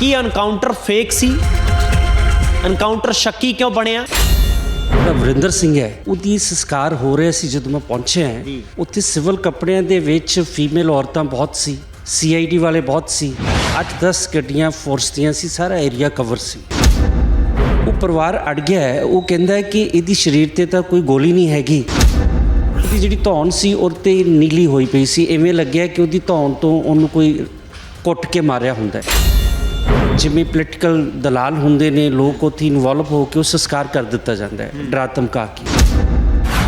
ਕੀ encounter fake ਸੀ? Encounter ਸ਼ੱਕੀ ਕਿਉਂ ਬਣਿਆ? ਜਿਹੜਾ ਵਰਿੰਦਰ ਸਿੰਘ ਹੈ। ਉਹਦੀ ਸੰਸਕਾਰ ਹੋ ਰਿਹਾ ਸੀ ਜਦੋਂ ਮੈਂ ਪਹੁੰਚਿਆ ਉੱਥੇ ਸਿਵਲ ਕੱਪੜਿਆਂ ਦੇ ਵਿੱਚ ਫੀਮੇਲ ਔਰਤਾਂ ਬਹੁਤ ਸੀ। ਸੀਆਈਡੀ ਵਾਲੇ ਬਹੁਤ ਸੀ। 8-10 ਗੱਡੀਆਂ ਫੋਰਸ ਦੀਆਂ ਸੀ। ਸਾਰਾ ਏਰੀਆ ਕਵਰ ਸੀ। ਉਹ ਪਰਿਵਾਰ ਅੜ ਗਿਆ ਹੈ। ਉਹ ਕਹਿੰਦਾ ਹੈ ਕਿ ਇਹਦੀ ਸਰੀਰ ਤੇ ਤਾਂ ਕੋਈ ਗੋਲੀ ਨਹੀਂ ਹੈਗੀ। ਉਹਦੀ ਜਿਹੜੀ ਧੌਣ ਸੀ ਉਹ ਤੇ ਨੀਲੀ ਹੋਈ ਪਈ ਸੀ। ਐਵੇਂ ਲੱਗਿਆ ਕਿ ਉਹਦੀ ਧੌਣ ਤੋਂ ਉਹਨੂੰ ਕੋਈ ਕੁੱਟ ਕੇ ਮਾਰਿਆ ਹੁੰਦਾ ਹੈ। ਜਿਵੇਂ ਪੋਲੀਟੀਕਲ ਦਲਾਲ ਹੁੰਦੇ ਨੇ ਲੋਕ ਉੱਥੇ ਇਨਵੋਲਵ ਹੋ ਕੇ ਉਹ ਸੰਸਕਾਰ ਕਰ ਦਿੱਤਾ ਜਾਂਦਾ ਹੈ ਡਰਾ ਧਮਕਾ ਕੇ।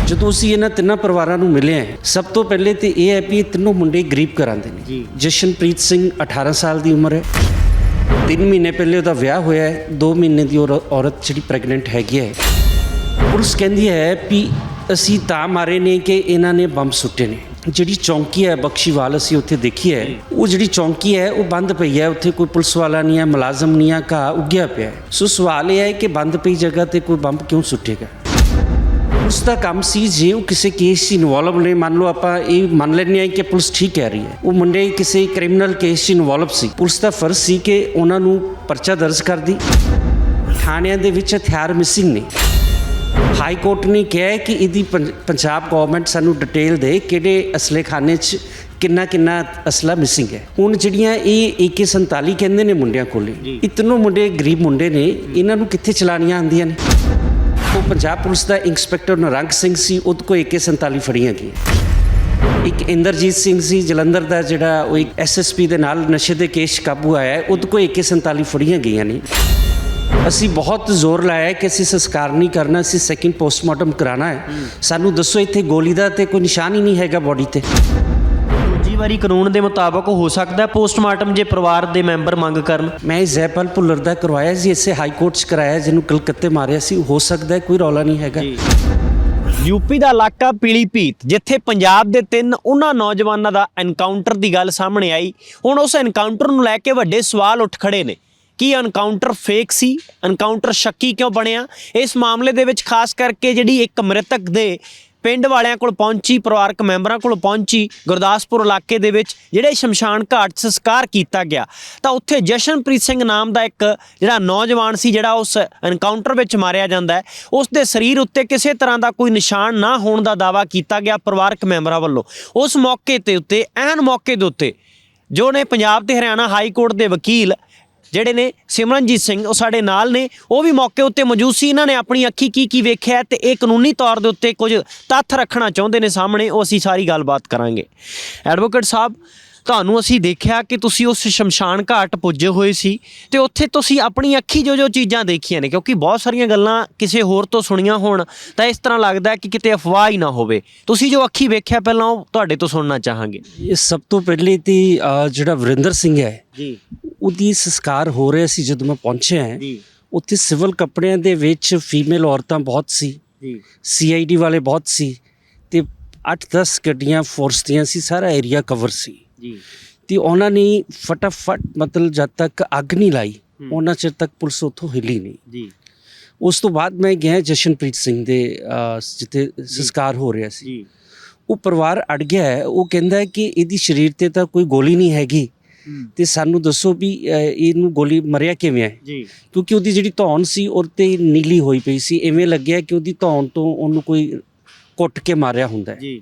ਜਦੋਂ ਅਸੀਂ ਇਹਨਾਂ ਤਿੰਨਾਂ ਪਰਿਵਾਰਾਂ ਨੂੰ ਮਿਲੇ ਹਾਂ ਸਭ ਤੋਂ ਪਹਿਲੇ ਤੇ ਇਹ ਹੈ ਵੀ ਇਹ ਤਿੰਨੋਂ ਮੁੰਡੇ ਗਰੀਬ ਘਰਾਂ ਦੇ ਨੇ। ਜਸ਼ਨਪ੍ਰੀਤ ਸਿੰਘ 18 ਸਾਲ ਦੀ ਉਮਰ ਹੈ। 3 ਮਹੀਨੇ ਪਹਿਲੇ ਉਹਦਾ ਵਿਆਹ ਹੋਇਆ ਹੈ 2 ਮਹੀਨੇ ਦੀ ਔਰ- ਔਰਤ ਜਿਹੜੀ ਪ੍ਰੈਗਨੈਂਟ ਹੈਗੀ ਹੈ। ਪੁਲਿਸ ਕਹਿੰਦੀ ਹੈ ਵੀ ਅਸੀਂ ਤਾਂ ਮਾਰੇ ਨੇ ਕਿ ਇਹਨਾਂ ਨੇ ਬੰਬ ਸੁੱਟੇ ਨੇ। ਜਿਹੜੀ ਚੌਂਕੀ ਹੈ ਬਖਸ਼ੀਵਾਲ ਅਸੀਂ ਉੱਥੇ ਦੇਖੀ ਹੈ ਉਹ ਜਿਹੜੀ ਚੌਂਕੀ ਹੈ ਉਹ ਬੰਦ ਪਈ ਹੈ। ਉੱਥੇ ਕੋਈ ਪੁਲਿਸ ਵਾਲਾ ਨਹੀਂ ਹੈ ਮੁਲਾਜ਼ਮ ਨਹੀਂ ਹੈ ਘਾਹ ਉੱਗਿਆ ਪਿਆ ਹੈ। ਸੋ ਸਵਾਲ ਇਹ ਹੈ ਕਿ ਬੰਦ ਪਈ ਜਗ੍ਹਾ ਤੇ ਕੋਈ ਬੰਬ ਕਿਉਂ ਸੁੱਟੇਗਾ? ਉਸ ਦਾ ਕੰਮ ਸੀ ਜੇ ਉਹ ਕਿਸੇ ਕੇਸ 'ਚ ਇਨਵੋਲਵ ਨੇ ਮੰਨ ਲਓ ਆਪਾਂ ਇਹ ਮੰਨ ਲੈਂਦੇ ਹਾਂ ਕਿ ਪੁਲਿਸ ਠੀਕ ਕਹਿ ਰਹੀ ਹੈ। ਉਹ ਮੁੰਡੇ ਕਿਸੇ ਕ੍ਰਿਮੀਨਲ ਕੇਸ 'ਚ ਇਨਵੋਲਵ ਸੀ। ਪੁਲਿਸ ਦਾ ਫਰਜ਼ ਸੀ ਕਿ ਉਹਨਾਂ ਨੂੰ ਪਰਚਾ ਦਰਜ ਕਰਦੀ ਥਾਣਿਆਂ ਦੇ ਵਿੱਚ ਹਥਿਆਰ ਮਿਸਿੰਗ ਨੇ। ਹਾਈ ਕੋਰਟ ਨੇ ਕਿਹਾ ਕਿ ਇਹਦੀ ਪੰਜ- ਪੰਜਾਬ ਗਵਰਨਮੈਂਟ ਸਾਨੂੰ ਡਿਟੇਲ ਦੇ ਕਿਹੜੇ ਅਸਲੇਖਾਨੇ 'ਚ ਕਿੰਨਾ ਕਿੰਨਾ ਅਸਲਾ ਮਿਸਿੰਗ ਹੈ। ਹੁਣ ਜਿਹੜੀਆਂ ਇਹ AK47 ਕਹਿੰਦੇ ਨੇ ਮੁੰਡਿਆਂ ਕੋਲੇ ਇਹ ਤਿੰਨੋਂ ਮੁੰਡੇ ਗਰੀਬ ਮੁੰਡੇ ਨੇ ਇਹਨਾਂ ਨੂੰ ਕਿੱਥੇ ਚਲਾਣੀਆਂ ਆਉਂਦੀਆਂ ਨੇ? ਉਹ ਪੰਜਾਬ ਪੁਲਿਸ ਦਾ ਇੰਸਪੈਕਟਰ ਨਰੰਗ ਸਿੰਘ ਸੀ ਉਹਦੇ ਕੋਲ AK47 ਫੜੀਆਂ ਗਈਆਂ। ਇੱਕ ਇੰਦਰਜੀਤ ਸਿੰਘ ਸੀ ਜਲੰਧਰ ਦਾ ਜਿਹੜਾ ਉਹ ਇੱਕ ਐਸਐਸਪੀ ਦੇ ਨਾਲ ਨਸ਼ੇ ਦੇ ਕੇਸ ਕਾਬੂ ਆਇਆ ਉਹਦੇ ਕੋਲ AK47 ਫੜੀਆਂ ਗਈਆਂ ਨੇ। ਅਸੀਂ ਬਹੁਤ ਜ਼ੋਰ ਲਾਇਆ ਹੈ ਕਿ ਅਸੀਂ ਸੰਸਕਾਰ ਨਹੀਂ ਕਰਨਾ ਅਸੀਂ ਸੈਕਿੰਡ ਪੋਸਟਮਾਰਟਮ ਕਰਾਣਾ ਹੈ। ਸਾਨੂੰ ਦੱਸੋ ਇੱਥੇ ਗੋਲੀ ਦਾ ਤੇ ਕੋਈ ਨਿਸ਼ਾਨ ਹੀ ਨਹੀਂ ਹੈਗਾ ਬੋਡੀ ਤੇ। ਦੂਜੀ ਵਾਰੀ ਕਾਨੂੰਨ ਦੇ ਮੁਤਾਬਕ ਹੋ ਸਕਦਾ ਪੋਸਟਮਾਰਟਮ ਜੇ ਪਰਿਵਾਰ ਦੇ ਮੈਂਬਰ ਮੰਗ ਕਰਨ। ਮੈਂ ਜ਼ੈਪਲ ਭੁੱਲਰ ਦਾ ਕਰਵਾਇਆ ਸੀ ਇਸੇ ਹਾਈ ਕੋਰਟ 'ਚ ਕਰਾਇਆ ਜਿਹਨੂੰ ਕਲਕੱਤੇ ਮਾਰਿਆ ਸੀ। ਹੋ ਸਕਦਾ ਹੈ ਕੋਈ ਰੌਲਾ ਨਹੀਂ ਹੈਗਾ। ਯੂਪੀ ਦਾ ਇਲਾਕਾ ਪੀਲੀਭੀਤ ਜਿੱਥੇ ਪੰਜਾਬ ਦੇ ਤਿੰਨ ਉਹਨਾਂ ਨੌਜਵਾਨਾਂ ਦਾ ਐਨਕਾਊਂਟਰ ਦੀ ਗੱਲ ਸਾਹਮਣੇ ਆਈ। ਹੁਣ ਉਸ ਐਨਕਾਊਂਟਰ ਨੂੰ ਲੈ ਕੇ ਵੱਡੇ ਸਵਾਲ ਉੱਠ ਖੜੇ ਨੇ। ਕੀ ਐਨਕਾਊਂਟਰ ਫੇਕ ਸੀ? ਐਨਕਾਊਂਟਰ ਸ਼ੱਕੀ ਕਿਉਂ ਬਣਿਆ? ਇਸ ਮਾਮਲੇ ਦੇ ਵਿੱਚ ਖਾਸ ਕਰਕੇ ਜਿਹੜੀ ਇੱਕ ਮ੍ਰਿਤਕ ਦੇ ਪਿੰਡ ਵਾਲਿਆਂ ਕੋਲ ਪਹੁੰਚੀ, ਪਰਿਵਾਰਕ ਮੈਂਬਰਾਂ ਕੋਲ ਪਹੁੰਚੀ, ਗੁਰਦਾਸਪੁਰ ਇਲਾਕੇ ਦੇ ਵਿੱਚ ਜਿਹੜੇ ਸ਼ਮਸ਼ਾਨ ਘਾਟ 'ਚ ਸੰਸਕਾਰ ਕੀਤਾ ਗਿਆ। ਤਾਂ ਉੱਥੇ ਜਸ਼ਨਪ੍ਰੀਤ ਸਿੰਘ ਨਾਮ ਦਾ ਇੱਕ ਜਿਹੜਾ ਨੌਜਵਾਨ ਸੀ, ਜਿਹੜਾ ਉਸ ਐਨਕਾਊਂਟਰ ਵਿੱਚ ਮਾਰਿਆ ਜਾਂਦਾ ਹੈ, ਉਸ ਦੇ ਸਰੀਰ ਉੱਤੇ ਕਿਸੇ ਤਰ੍ਹਾਂ ਦਾ ਕੋਈ ਨਿਸ਼ਾਨ ਨਾ ਹੋਣ ਦਾ ਦਾਵਾ ਕੀਤਾ ਗਿਆ ਪਰਿਵਾਰਕ ਮੈਂਬਰਾਂ ਵੱਲੋਂ। ਉਸ ਮੌਕੇ ਤੇ ਉੱਤੇ, ਐਨ ਮੌਕੇ ਦੇ ਉੱਤੇ ਜੋ ਨੇ ਪੰਜਾਬ ਤੇ ਹਰਿਆਣਾ ਹਾਈ ਕੋਰਟ ਦੇ ਵਕੀਲ ਜਿਹੜੇ ਨੇ ਸਿਮਰਨਜੀਤ ਸਿੰਘ ਉਹ ਸਾਡੇ ਨਾਲ ਨੇ। ਉਹ ਵੀ ਮੌਕੇ ਉੱਤੇ ਮੌਜੂਦ ਸੀ। ਇਹਨਾਂ ਨੇ ਆਪਣੀ ਅੱਖੀ ਕੀ ਕੀ ਵੇਖਿਆ ਤੇ ਇਹ ਕਾਨੂੰਨੀ ਤੌਰ ਦੇ ਉੱਤੇ ਕੁਝ ਤੱਥ ਰੱਖਣਾ ਚਾਹੁੰਦੇ ਨੇ ਸਾਹਮਣੇ। ਉਹ ਅਸੀਂ ਸਾਰੀ ਗੱਲਬਾਤ ਕਰਾਂਗੇ। ਐਡਵੋਕੇਟ ਸਾਹਿਬ ਤੁਹਾਨੂੰ ਅਸੀਂ ਦੇਖਿਆ ਕਿ ਤੁਸੀਂ ਉਸ ਸ਼ਮਸ਼ਾਨ ਘਾਟ ਪੁੱਜੇ ਹੋਏ ਸੀ ਤੇ ਉੱਥੇ ਤੁਸੀਂ ਆਪਣੀ ਅੱਖੀ ਜੋ ਜੋ ਚੀਜ਼ਾਂ ਦੇਖੀਆਂ ਨੇ ਕਿਉਂਕਿ ਬਹੁਤ ਸਾਰੀਆਂ ਗੱਲਾਂ ਕਿਸੇ ਹੋਰ ਤੋਂ ਸੁਣੀਆਂ ਹੋਣ ਤਾਂ ਇਸ ਤਰ੍ਹਾਂ ਲੱਗਦਾ ਕਿ ਕਿਤੇ ਅਫਵਾਹ ਹੀ ਨਾ ਹੋਵੇ। ਤੁਸੀਂ ਜੋ ਅੱਖੀ ਵੇਖਿਆ ਪਹਿਲਾਂ ਉਹ ਤੁਹਾਡੇ ਤੋਂ ਸੁਣਨਾ ਚਾਹਾਂਗੇ। ਇਹ ਸਭ ਤੋਂ ਪਹਿਲੇ ਤੇ ਜਿਹੜਾ ਵਰਿੰਦਰ ਸਿੰਘ ਹੈ ਜੀ। ਉਹਦੀ ਸੰਸਕਾਰ ਹੋ ਰਿਹਾ ਸੀ ਜਦੋਂ ਮੈਂ ਪਹੁੰਚਿਆ ਹਾਂ। ਜੀ। ਉੱਥੇ ਸਿਵਲ ਕੱਪੜਿਆਂ ਦੇ ਵਿੱਚ ਫੀਮੇਲ ਔਰਤਾਂ ਬਹੁਤ ਸੀ। ਜੀ। ਸੀਆਈਡੀ ਵਾਲੇ ਬਹੁਤ ਸੀ ਤੇ 8-10 ਗੱਡੀਆਂ ਫੋਰਸ ਦੀਆਂ ਸੀ ਸਾਰਾ ਏਰੀਆ ਕਵਰ ਸੀ। ਜੀ। ਤੇ ਉਹਨਾਂ ਨੇ ਫਟਾਫਟ ਮਤਲਬ ਜਦ ਤੱਕ ਅੱਗ ਨਹੀਂ ਲਾਈ ਉਹਨਾਂ ਚਿਰ ਤੱਕ ਪੁਲਿਸ ਉੱਥੋਂ ਹਿੱਲੀ ਨਹੀਂ। ਜੀ। ਉਸ ਤੋਂ ਬਾਅਦ ਮੈਂ ਗਿਆ ਜਸ਼ਨਪ੍ਰੀਤ ਸਿੰਘ ਦੇ ਜਿੱਥੇ ਸੰਸਕਾਰ ਹੋ ਰਿਹਾ ਸੀ। ਜੀ। ਉਹ ਪਰਿਵਾਰ ਅੜ ਗਿਆ ਹੈ। ਉਹ ਕਹਿੰਦਾ ਹੈ ਕਿ ਇਹਦੀ ਸਰੀਰ ਤੇ ਤਾਂ ਕੋਈ ਗੋਲੀ ਨਹੀਂ ਹੈਗੀ। ਤੇ ਸਾਨੂੰ ਦੱਸੋ ਵੀ ਇਹਨੂੰ ਗੋਲੀ ਮਰਿਆ ਕਿਵੇਂ ਹੈ? ਜੀ। ਕਿਉਂਕਿ ਉਹਦੀ ਜਿਹੜੀ ਧੌਣ ਸੀ ਉਹ ਤੇ ਨੀਲੀ ਹੋਈ ਪਈ ਸੀ। ਐਵੇਂ ਲੱਗਿਆ ਕਿ ਉਹਦੀ ਧੌਣ ਤੋਂ ਉਹਨੂੰ ਕੋਈ ਕੁੱਟ ਕੇ ਮਾਰਿਆ ਹੁੰਦਾ ਹੈ। ਜੀ।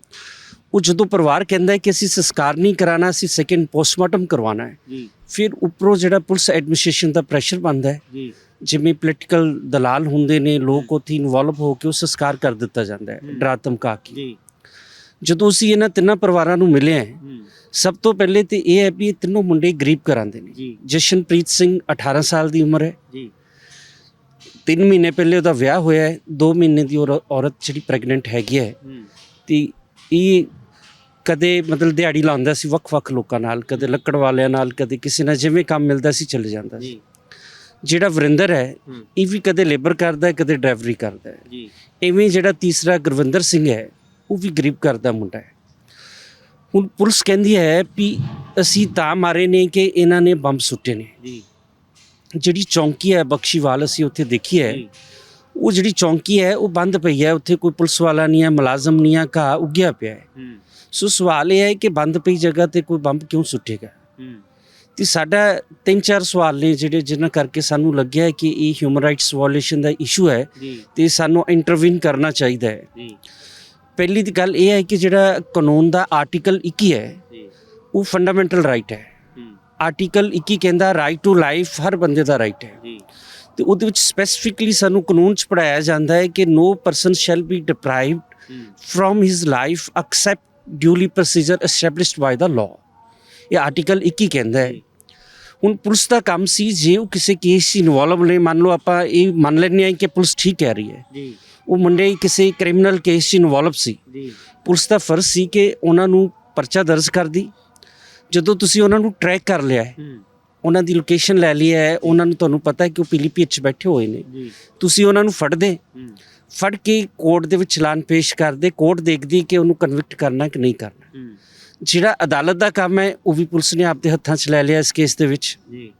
ਉਹ ਜਦੋਂ ਪਰਿਵਾਰ ਕਹਿੰਦਾ ਹੈ ਕਿ ਅਸੀਂ ਸੰਸਕਾਰ ਨਹੀਂ ਕਰਾਣਾ ਅਸੀਂ ਸੈਕਿੰਡ ਪੋਸਟਮਾਰਟਮ ਕਰਵਾਉਣਾ ਹੈ। ਜੀ। ਫਿਰ ਉੱਪਰੋਂ ਜਿਹੜਾ ਪੁਲਿਸ ਐਡਮਿਨਿਸਟ੍ਰੇਸ਼ਨ ਦਾ ਪ੍ਰੈਸ਼ਰ ਬਣਦਾ ਹੈ ਜੀ। ਜਿਵੇਂ ਪੋਲੀਟੀਕਲ ਦਲਾਲ ਹੁੰਦੇ ਨੇ ਲੋਕ ਉੱਥੇ ਇਨਵੋਲਵ ਹੋ ਕੇ ਉਹ ਸੰਸਕਾਰ ਕਰ ਦਿੱਤਾ ਜਾਂਦਾ ਹੈ। ਡਰਾ ਧਮਕਾ ਕੇ। ਜੀ। ਜਦੋਂ ਅਸੀਂ ਇਹਨਾਂ ਤਿੰਨਾਂ ਪਰਿਵਾਰਾਂ ਨੂੰ ਮਿਲੇ ਹਾਂ ਸਭ ਤੋਂ ਪਹਿਲੇ ਤੇ ਇਹ ਹੈ ਵੀ ਇਹ ਤਿੰਨੋਂ ਮੁੰਡੇ ਗਰੀਬ ਘਰਾਂ ਦੇ ਨੇ। ਜਸ਼ਨਪ੍ਰੀਤ ਸਿੰਘ 18 ਸਾਲ ਦੀ ਉਮਰ ਹੈ। ਜੀ। 3 ਮਹੀਨੇ ਪਹਿਲੇ ਉਹਦਾ ਵਿਆਹ ਹੋਇਆ ਹੈ। 2 ਮਹੀਨੇ ਦੀ ਔਰ- ਔਰਤ ਜਿਹੜੀ ਪ੍ਰੈਗਨੈਂਟ ਹੈਗੀ ਹੈ। ਤੇ ਇਹ ਕਦੇ ਮਤਲਬ ਦਿਹਾੜੀ ਲਾਉਂਦਾ ਸੀ ਵੱਖ-ਵੱਖ ਲੋਕਾਂ ਨਾਲ ਕਦੇ ਲੱਕੜ ਵਾਲਿਆਂ ਨਾਲ ਕਦੇ ਕਿਸੇ ਨਾਲ ਜਿਵੇਂ ਕੰਮ ਮਿਲਦਾ ਸੀ ਚਲੇ ਜਾਂਦਾ ਸੀ। ਜਿਹੜਾ ਵਰਿੰਦਰ ਹੂੰ। ਇਹ ਵੀ ਕਦੇ ਲੇਬਰ ਕਰਦਾ ਹੈ ਕਦੇ ਡਰਾਈਵਰੀ ਕਰਦਾ ਹੈ। ਜੀ। ਐਵੇਂ ਜਿਹੜਾ ਤੀਸਰਾ ਗੁਰਵਿੰਦਰ ਸਿੰਘ ਹੈ ਉਹ ਵੀ ਗਰੀਬ ਘਰ ਦਾ ਮੁੰਡਾ ਹੈ। ਹੁਣ ਪੁਲਿਸ ਕਹਿੰਦੀ ਹੈ ਵੀ ਅਸੀਂ ਤਾਂ ਮਾਰੇ ਨੇ ਕਿ ਇਹਨਾਂ ਨੇ ਬੰਬ ਸੁੱਟੇ ਨੇ। ਜੀ। ਜਿਹੜੀ ਚੌਂਕੀ ਹੈ ਬਖਸ਼ੀਵਾਲ ਅਸੀਂ ਉੱਥੇ ਦੇਖੀ ਹੈ। ਉਹ ਜਿਹੜੀ ਚੌਂਕੀ ਹੈ ਉਹ ਬੰਦ ਪਈ ਹੈ। ਉੱਥੇ ਕੋਈ ਪੁਲਿਸ ਵਾਲਾ ਨਹੀਂ ਹੈ ਮੁਲਾਜ਼ਮ ਨਹੀਂ ਹੈ ਘਾਹ ਉੱਗਿਆ ਪਿਆ ਹੈ। ਸੋ ਸਵਾਲ ਇਹ ਹੈ ਕਿ ਬੰਦ ਪਈ ਜਗ੍ਹਾ ਤੇ ਕੋਈ ਬੰਬ ਕਿਉਂ ਸੁੱਟੇਗਾ? ਤੇ ਸਾਡਾ ਤਿੰਨ ਚਾਰ ਸਵਾਲ ਨੇ ਜਿਹੜੇ ਜਿਨ੍ਹਾਂ ਕਰਕੇ ਸਾਨੂੰ ਲੱਗਿਆ ਹੈ ਕਿ ਇਹ ਹਿਊਮਨ ਰਾਈਟਸ ਵਾਇਓਲੇਸ਼ਨ ਦਾ ਇਸ਼ੂ ਹੈ ਤੇ ਸਾਨੂੰ ਇੰਟਰਵੀਨ ਕਰਨਾ ਚਾਹੀਦਾ ਹੈ। ਪਹਿਲੀ ਦੀ ਗੱਲ ਇਹ ਹੈ ਕਿ ਜਿਹੜਾ ਕਾਨੂੰਨ ਦਾ ਆਰਟੀਕਲ 21 ਹੈ ਉਹ ਫੰਡਾਮੈਂਟਲ ਰਾਈਟ ਹੈ। ਆਰਟੀਕਲ 21 ਕਹਿੰਦਾ ਰਾਈਟ ਟੂ ਲਾਈਫ ਹਰ ਬੰਦੇ ਦਾ ਰਾਈਟ ਹੈ। ਤੇ ਉਹਦੇ ਵਿੱਚ ਸਪੈਸੀਫਿਕਲੀ ਸਾਨੂੰ ਕਾਨੂੰਨ ਚ ਪੜਾਇਆ ਜਾਂਦਾ ਹੈ ਕਿ no person shall be deprived from his life except duly procedure established by the law ਇਹ ਆਰਟੀਕਲ 21 ਕਹਿੰਦਾ ਹੈ। ਹੁਣ ਪੁਲਿਸ ਦਾ ਕੰਮ ਸੀ ਜੇ ਉਹ ਕਿਸੇ ਕੇਸ 'ਚ ਇਨਵੋਲਵ ਨੇ ਮੰਨ ਲਓ ਆਪਾਂ ਇਹ ਮੰਨ ਲੈਂਦੇ ਹਾਂ ਕਿ ਪੁਲਿਸ ਠੀਕ ਕਹਿ ਰਹੀ ਹੈ। ਜੀ। ਉਹ ਮੁੰਡੇ ਕਿਸੇ ਕ੍ਰਿਮੀਨਲ ਕੇਸ 'ਚ ਇਨਵੋਲਵ ਸੀ। ਜੀ। ਪੁਲਿਸ ਦਾ ਫਰਜ਼ ਸੀ ਕਿ ਉਹਨਾਂ ਨੂੰ ਪਰਚਾ ਦਰਜ ਕਰਦੀ ਜਦੋਂ ਤੁਸੀਂ ਉਹਨਾਂ ਨੂੰ ਟਰੈਕ ਕਰ ਲਿਆ ਹੈ ਉਹਨਾਂ ਦੀ ਲੋਕੇਸ਼ਨ ਲੈ ਲਈ ਹੈ ਉਹਨਾਂ ਨੂੰ ਤੁਹਾਨੂੰ ਪਤਾ ਹੈ ਕਿ ਉਹ ਪੀਲੀਪੀ 'ਚ ਬੈਠੇ ਹੋਏ ਨੇ। ਤੁਸੀਂ ਉਹਨਾਂ ਨੂੰ ਫੜਦੇ। ਫੜ ਕੇ ਕੋਰਟ ਦੇ ਵਿੱਚ ਚਲਾਨ ਪੇਸ਼ ਕਰਦੇ। ਕੋਰਟ ਦੇਖਦੀ ਕਿ ਉਹਨੂੰ ਕਨਵਿਕਟ ਕਰਨਾ ਕਿ ਨਹੀਂ ਕਰਨਾ। ਜਿਹੜਾ ਅਦਾਲਤ ਦਾ ਕੰਮ ਹੈ ਉਹ ਵੀ ਪੁਲਿਸ ਨੇ ਆਪਦੇ ਹੱਥਾਂ 'ਚ ਲੈ ਲਿਆ ਇਸ ਕੇਸ ਦੇ ਵਿੱਚ। ਜੀ।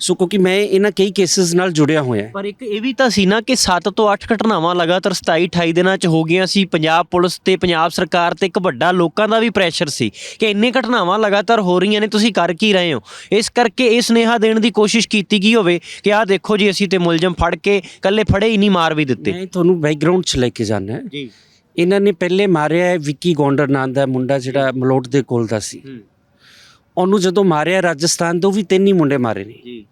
ਸੋ ਕਿਉਂਕਿ ਮੈਂ ਇਹਨਾਂ ਕਈ ਕੇਸਸ ਨਾਲ ਜੁੜਿਆ ਹੋਇਆ ਪਰ ਇੱਕ ਇਹ ਵੀ ਤਾਂ ਸੀ ਨਾ ਕਿ 7 ਤੋਂ 8 ਘਟਨਾਵਾਂ ਲਗਾਤਾਰ 27 28 ਦਿਨਾਂ ਚ ਹੋ ਗਈਆਂ ਸੀ। ਪੰਜਾਬ ਪੁਲਿਸ ਤੇ ਪੰਜਾਬ ਸਰਕਾਰ ਤੇ ਇੱਕ ਵੱਡਾ ਲੋਕਾਂ ਦਾ ਵੀ ਪ੍ਰੈਸ਼ਰ ਸੀ ਕਿ ਇੰਨੇ ਘਟਨਾਵਾਂ ਲਗਾਤਾਰ ਹੋ ਰਹੀਆਂ ਨੇ ਤੁਸੀਂ ਕਰ ਕੀ ਰਹੇ ਹੋ? ਇਸ ਕਰਕੇ ਇਹ ਸੁਨੇਹਾ ਦੇਣ ਦੀ ਕੋਸ਼ਿਸ਼ ਕੀਤੀ ਗਈ ਹੋਵੇ ਕਿ ਆਹ ਦੇਖੋ ਜੀ ਅਸੀਂ ਤੇ ਮੁਲਜ਼ਮ ਫੜ ਕੇ ਕੱਲੇ ਫੜੇ ਹੀ ਨਹੀਂ ਮਾਰ ਵੀ ਦਿੱਤੇ। ਮੈਂ ਤੁਹਾਨੂੰ ਬੈਕਗ੍ਰਾਉਂਡ 'ਚ ਲੈ ਕੇ ਜਾਣਾ ਹੈ ਜੀ। ਇਹਨਾਂ ਨੇ ਪਹਿਲੇ ਮਾਰਿਆ ਹੈ ਵਿੱਕੀ ਗੌਂਡਰ ਨਾਂ ਦਾ ਮੁੰਡਾ ਜਿਹੜਾ ਮਲੋਟ ਦੇ ਕੋਲ ਦਾ ਸੀ। ਉਹਨੂੰ ਜਦੋਂ ਮਾਰਿਆ ਰਾਜਸਥਾਨ ਤੋਂ ਵੀ ਤਿੰਨ ਹੀ ਮੁੰਡੇ ਮਾਰੇ ਨੇ। ਜੀ।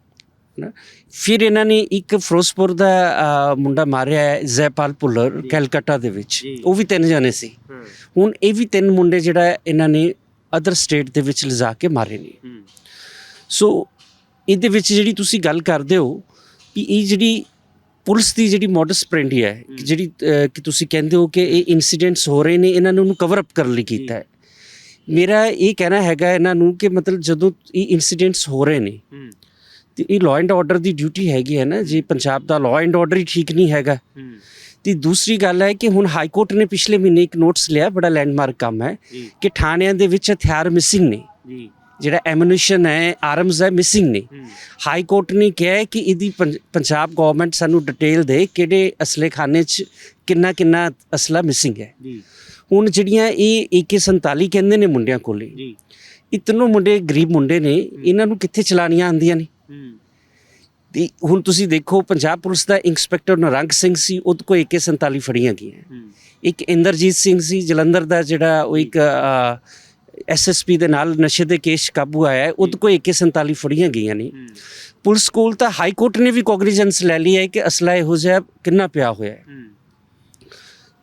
ਫਿਰ ਇਹਨਾਂ ਨੇ ਇੱਕ ਫਿਰੋਜ਼ਪੁਰ ਦਾ ਮੁੰਡਾ ਮਾਰਿਆ ਹੈ ਜ਼ੈਪਾਲ ਭੁੱਲਰ ਕੈਲਕੱਟਾ ਦੇ ਵਿੱਚ। ਉਹ ਵੀ ਤਿੰਨ ਜਣੇ ਸੀ। ਹੁਣ ਇਹ ਵੀ ਤਿੰਨ ਮੁੰਡੇ ਜਿਹੜਾ ਇਹਨਾਂ ਨੇ ਅਦਰ ਸਟੇਟ ਦੇ ਵਿੱਚ ਲਿਜਾ ਕੇ ਮਾਰੇ ਨੇ। ਸੋ ਇਹਦੇ ਵਿੱਚ ਜਿਹੜੀ ਤੁਸੀਂ ਗੱਲ ਕਰਦੇ ਹੋ ਕਿ ਇਹ ਜਿਹੜੀ ਪੁਲਿਸ ਦੀ ਜਿਹੜੀ ਮੋਡਸ ਪ੍ਰੈਂਡੀ ਹੈ ਜਿਹੜੀ ਕਿ ਤੁਸੀਂ ਕਹਿੰਦੇ ਹੋ ਕਿ ਇਹ ਇਨਸੀਡੈਂਟਸ ਹੋ ਰਹੇ ਨੇ ਇਹਨਾਂ ਨੂੰ ਕਵਰ ਅਪ ਕਰਨ ਲਈ ਕੀਤਾ ਹੈ। ਮੇਰਾ ਇਹ ਕਹਿਣਾ ਹੈਗਾ ਇਹਨਾਂ ਨੂੰ ਕਿ ਮਤਲਬ ਜਦੋਂ ਇਹ ਇਨਸੀਡੈਂਟਸ ਹੋ ਰਹੇ ਨੇ ਤੇ ਇਹ ਲਾਅ ਐਂਡ ਆਰਡਰ ਦੀ ਡਿਊਟੀ ਹੈਗੀ ਹੈ ਨਾ ਜੇ ਪੰਜਾਬ ਦਾ ਲਾਅ ਐਂਡ ਆਰਡਰ ਹੀ ਠੀਕ ਨਹੀਂ ਹੈਗਾ। ਤੇ ਦੂਸਰੀ ਗੱਲ ਹੈ ਕਿ ਹੁਣ ਹਾਈ ਕੋਰਟ ਨੇ ਪਿਛਲੇ ਮਹੀਨੇ ਇੱਕ ਨੋਟਿਸ ਲਿਆ ਬੜਾ ਲੈਂਡਮਾਰਕ ਕੰਮ ਹੈ ਕਿ ਥਾਣਿਆਂ ਦੇ ਵਿੱਚ ਹਥਿਆਰ ਮਿਸਿੰਗ ਨੇ। ਜੀ। ਜਿਹੜਾ ਐਮੂਨੀਸ਼ਨ ਹੈ ਆਰਮਸ ਹੈ ਮਿਸਿੰਗ ਨੇ। ਹਾਈ ਕੋਰਟ ਨੇ ਕਿਹਾ ਕਿ ਇਹਦੀ ਪੰਜ- ਪੰਜਾਬ ਗਵਰਨਮੈਂਟ ਸਾਨੂੰ ਡਿਟੇਲ ਦੇ ਕਿਹੜੇ ਅਸਲੇ ਖਾਨੇ 'ਚ ਕਿੰਨਾ ਕਿੰਨਾ ਅਸਲਾ ਮਿਸਿੰਗ ਹੈ। ਜੀ। ਹੁਣ ਜਿਹੜੀਆਂ ਇਹ AK47 ਕਹਿੰਦੇ ਨੇ ਮੁੰਡਿਆਂ ਕੋਲੇ ਜੀ। ਇਹ ਤਿੰਨੋਂ ਮੁੰਡੇ ਗਰੀਬ ਮੁੰਡੇ ਨੇ ਇਹਨਾਂ ਨੂੰ ਕਿੱਥੇ ਚਲਾਣੀਆਂ ਆਉਂਦੀਆਂ ਨੇ? ਤੇ ਹੁਣ ਤੁਸੀਂ ਦੇਖੋ ਪੰਜਾਬ ਪੁਲਿਸ ਦਾ ਇੰਸਪੈਕਟਰ ਨਰੰਗ ਸਿੰਘ ਸੀ ਉਹਦੇ ਕੋਲ AK47 ਫੜੀਆਂ ਗਈਆਂ। ਇੱਕ ਇੰਦਰਜੀਤ ਸਿੰਘ ਸੀ ਜਲੰਧਰ ਦਾ ਜਿਹੜਾ ਉਹ ਇੱਕ ਐਸਐਸਪੀ ਦੇ ਨਾਲ ਨਸ਼ੇ ਦੇ ਕੇਸ ਕਾਬੂ ਆਇਆ ਹੈ ਉਹਦੇ ਕੋਲ AK47 ਫੜੀਆਂ ਗਈਆਂ ਨੇ। ਪੁਲਿਸ ਕੋਲ ਤਾਂ ਹਾਈ ਕੋਰਟ ਨੇ ਵੀ ਕੋਗਨੀਜੈਂਸ ਲੈ ਲਈ ਹੈ ਕਿ ਅਸਲਾ ਇਹੋ ਜਿਹਾ ਕਿੰਨਾ ਪਿਆ ਹੋਇਆ ਹੈ।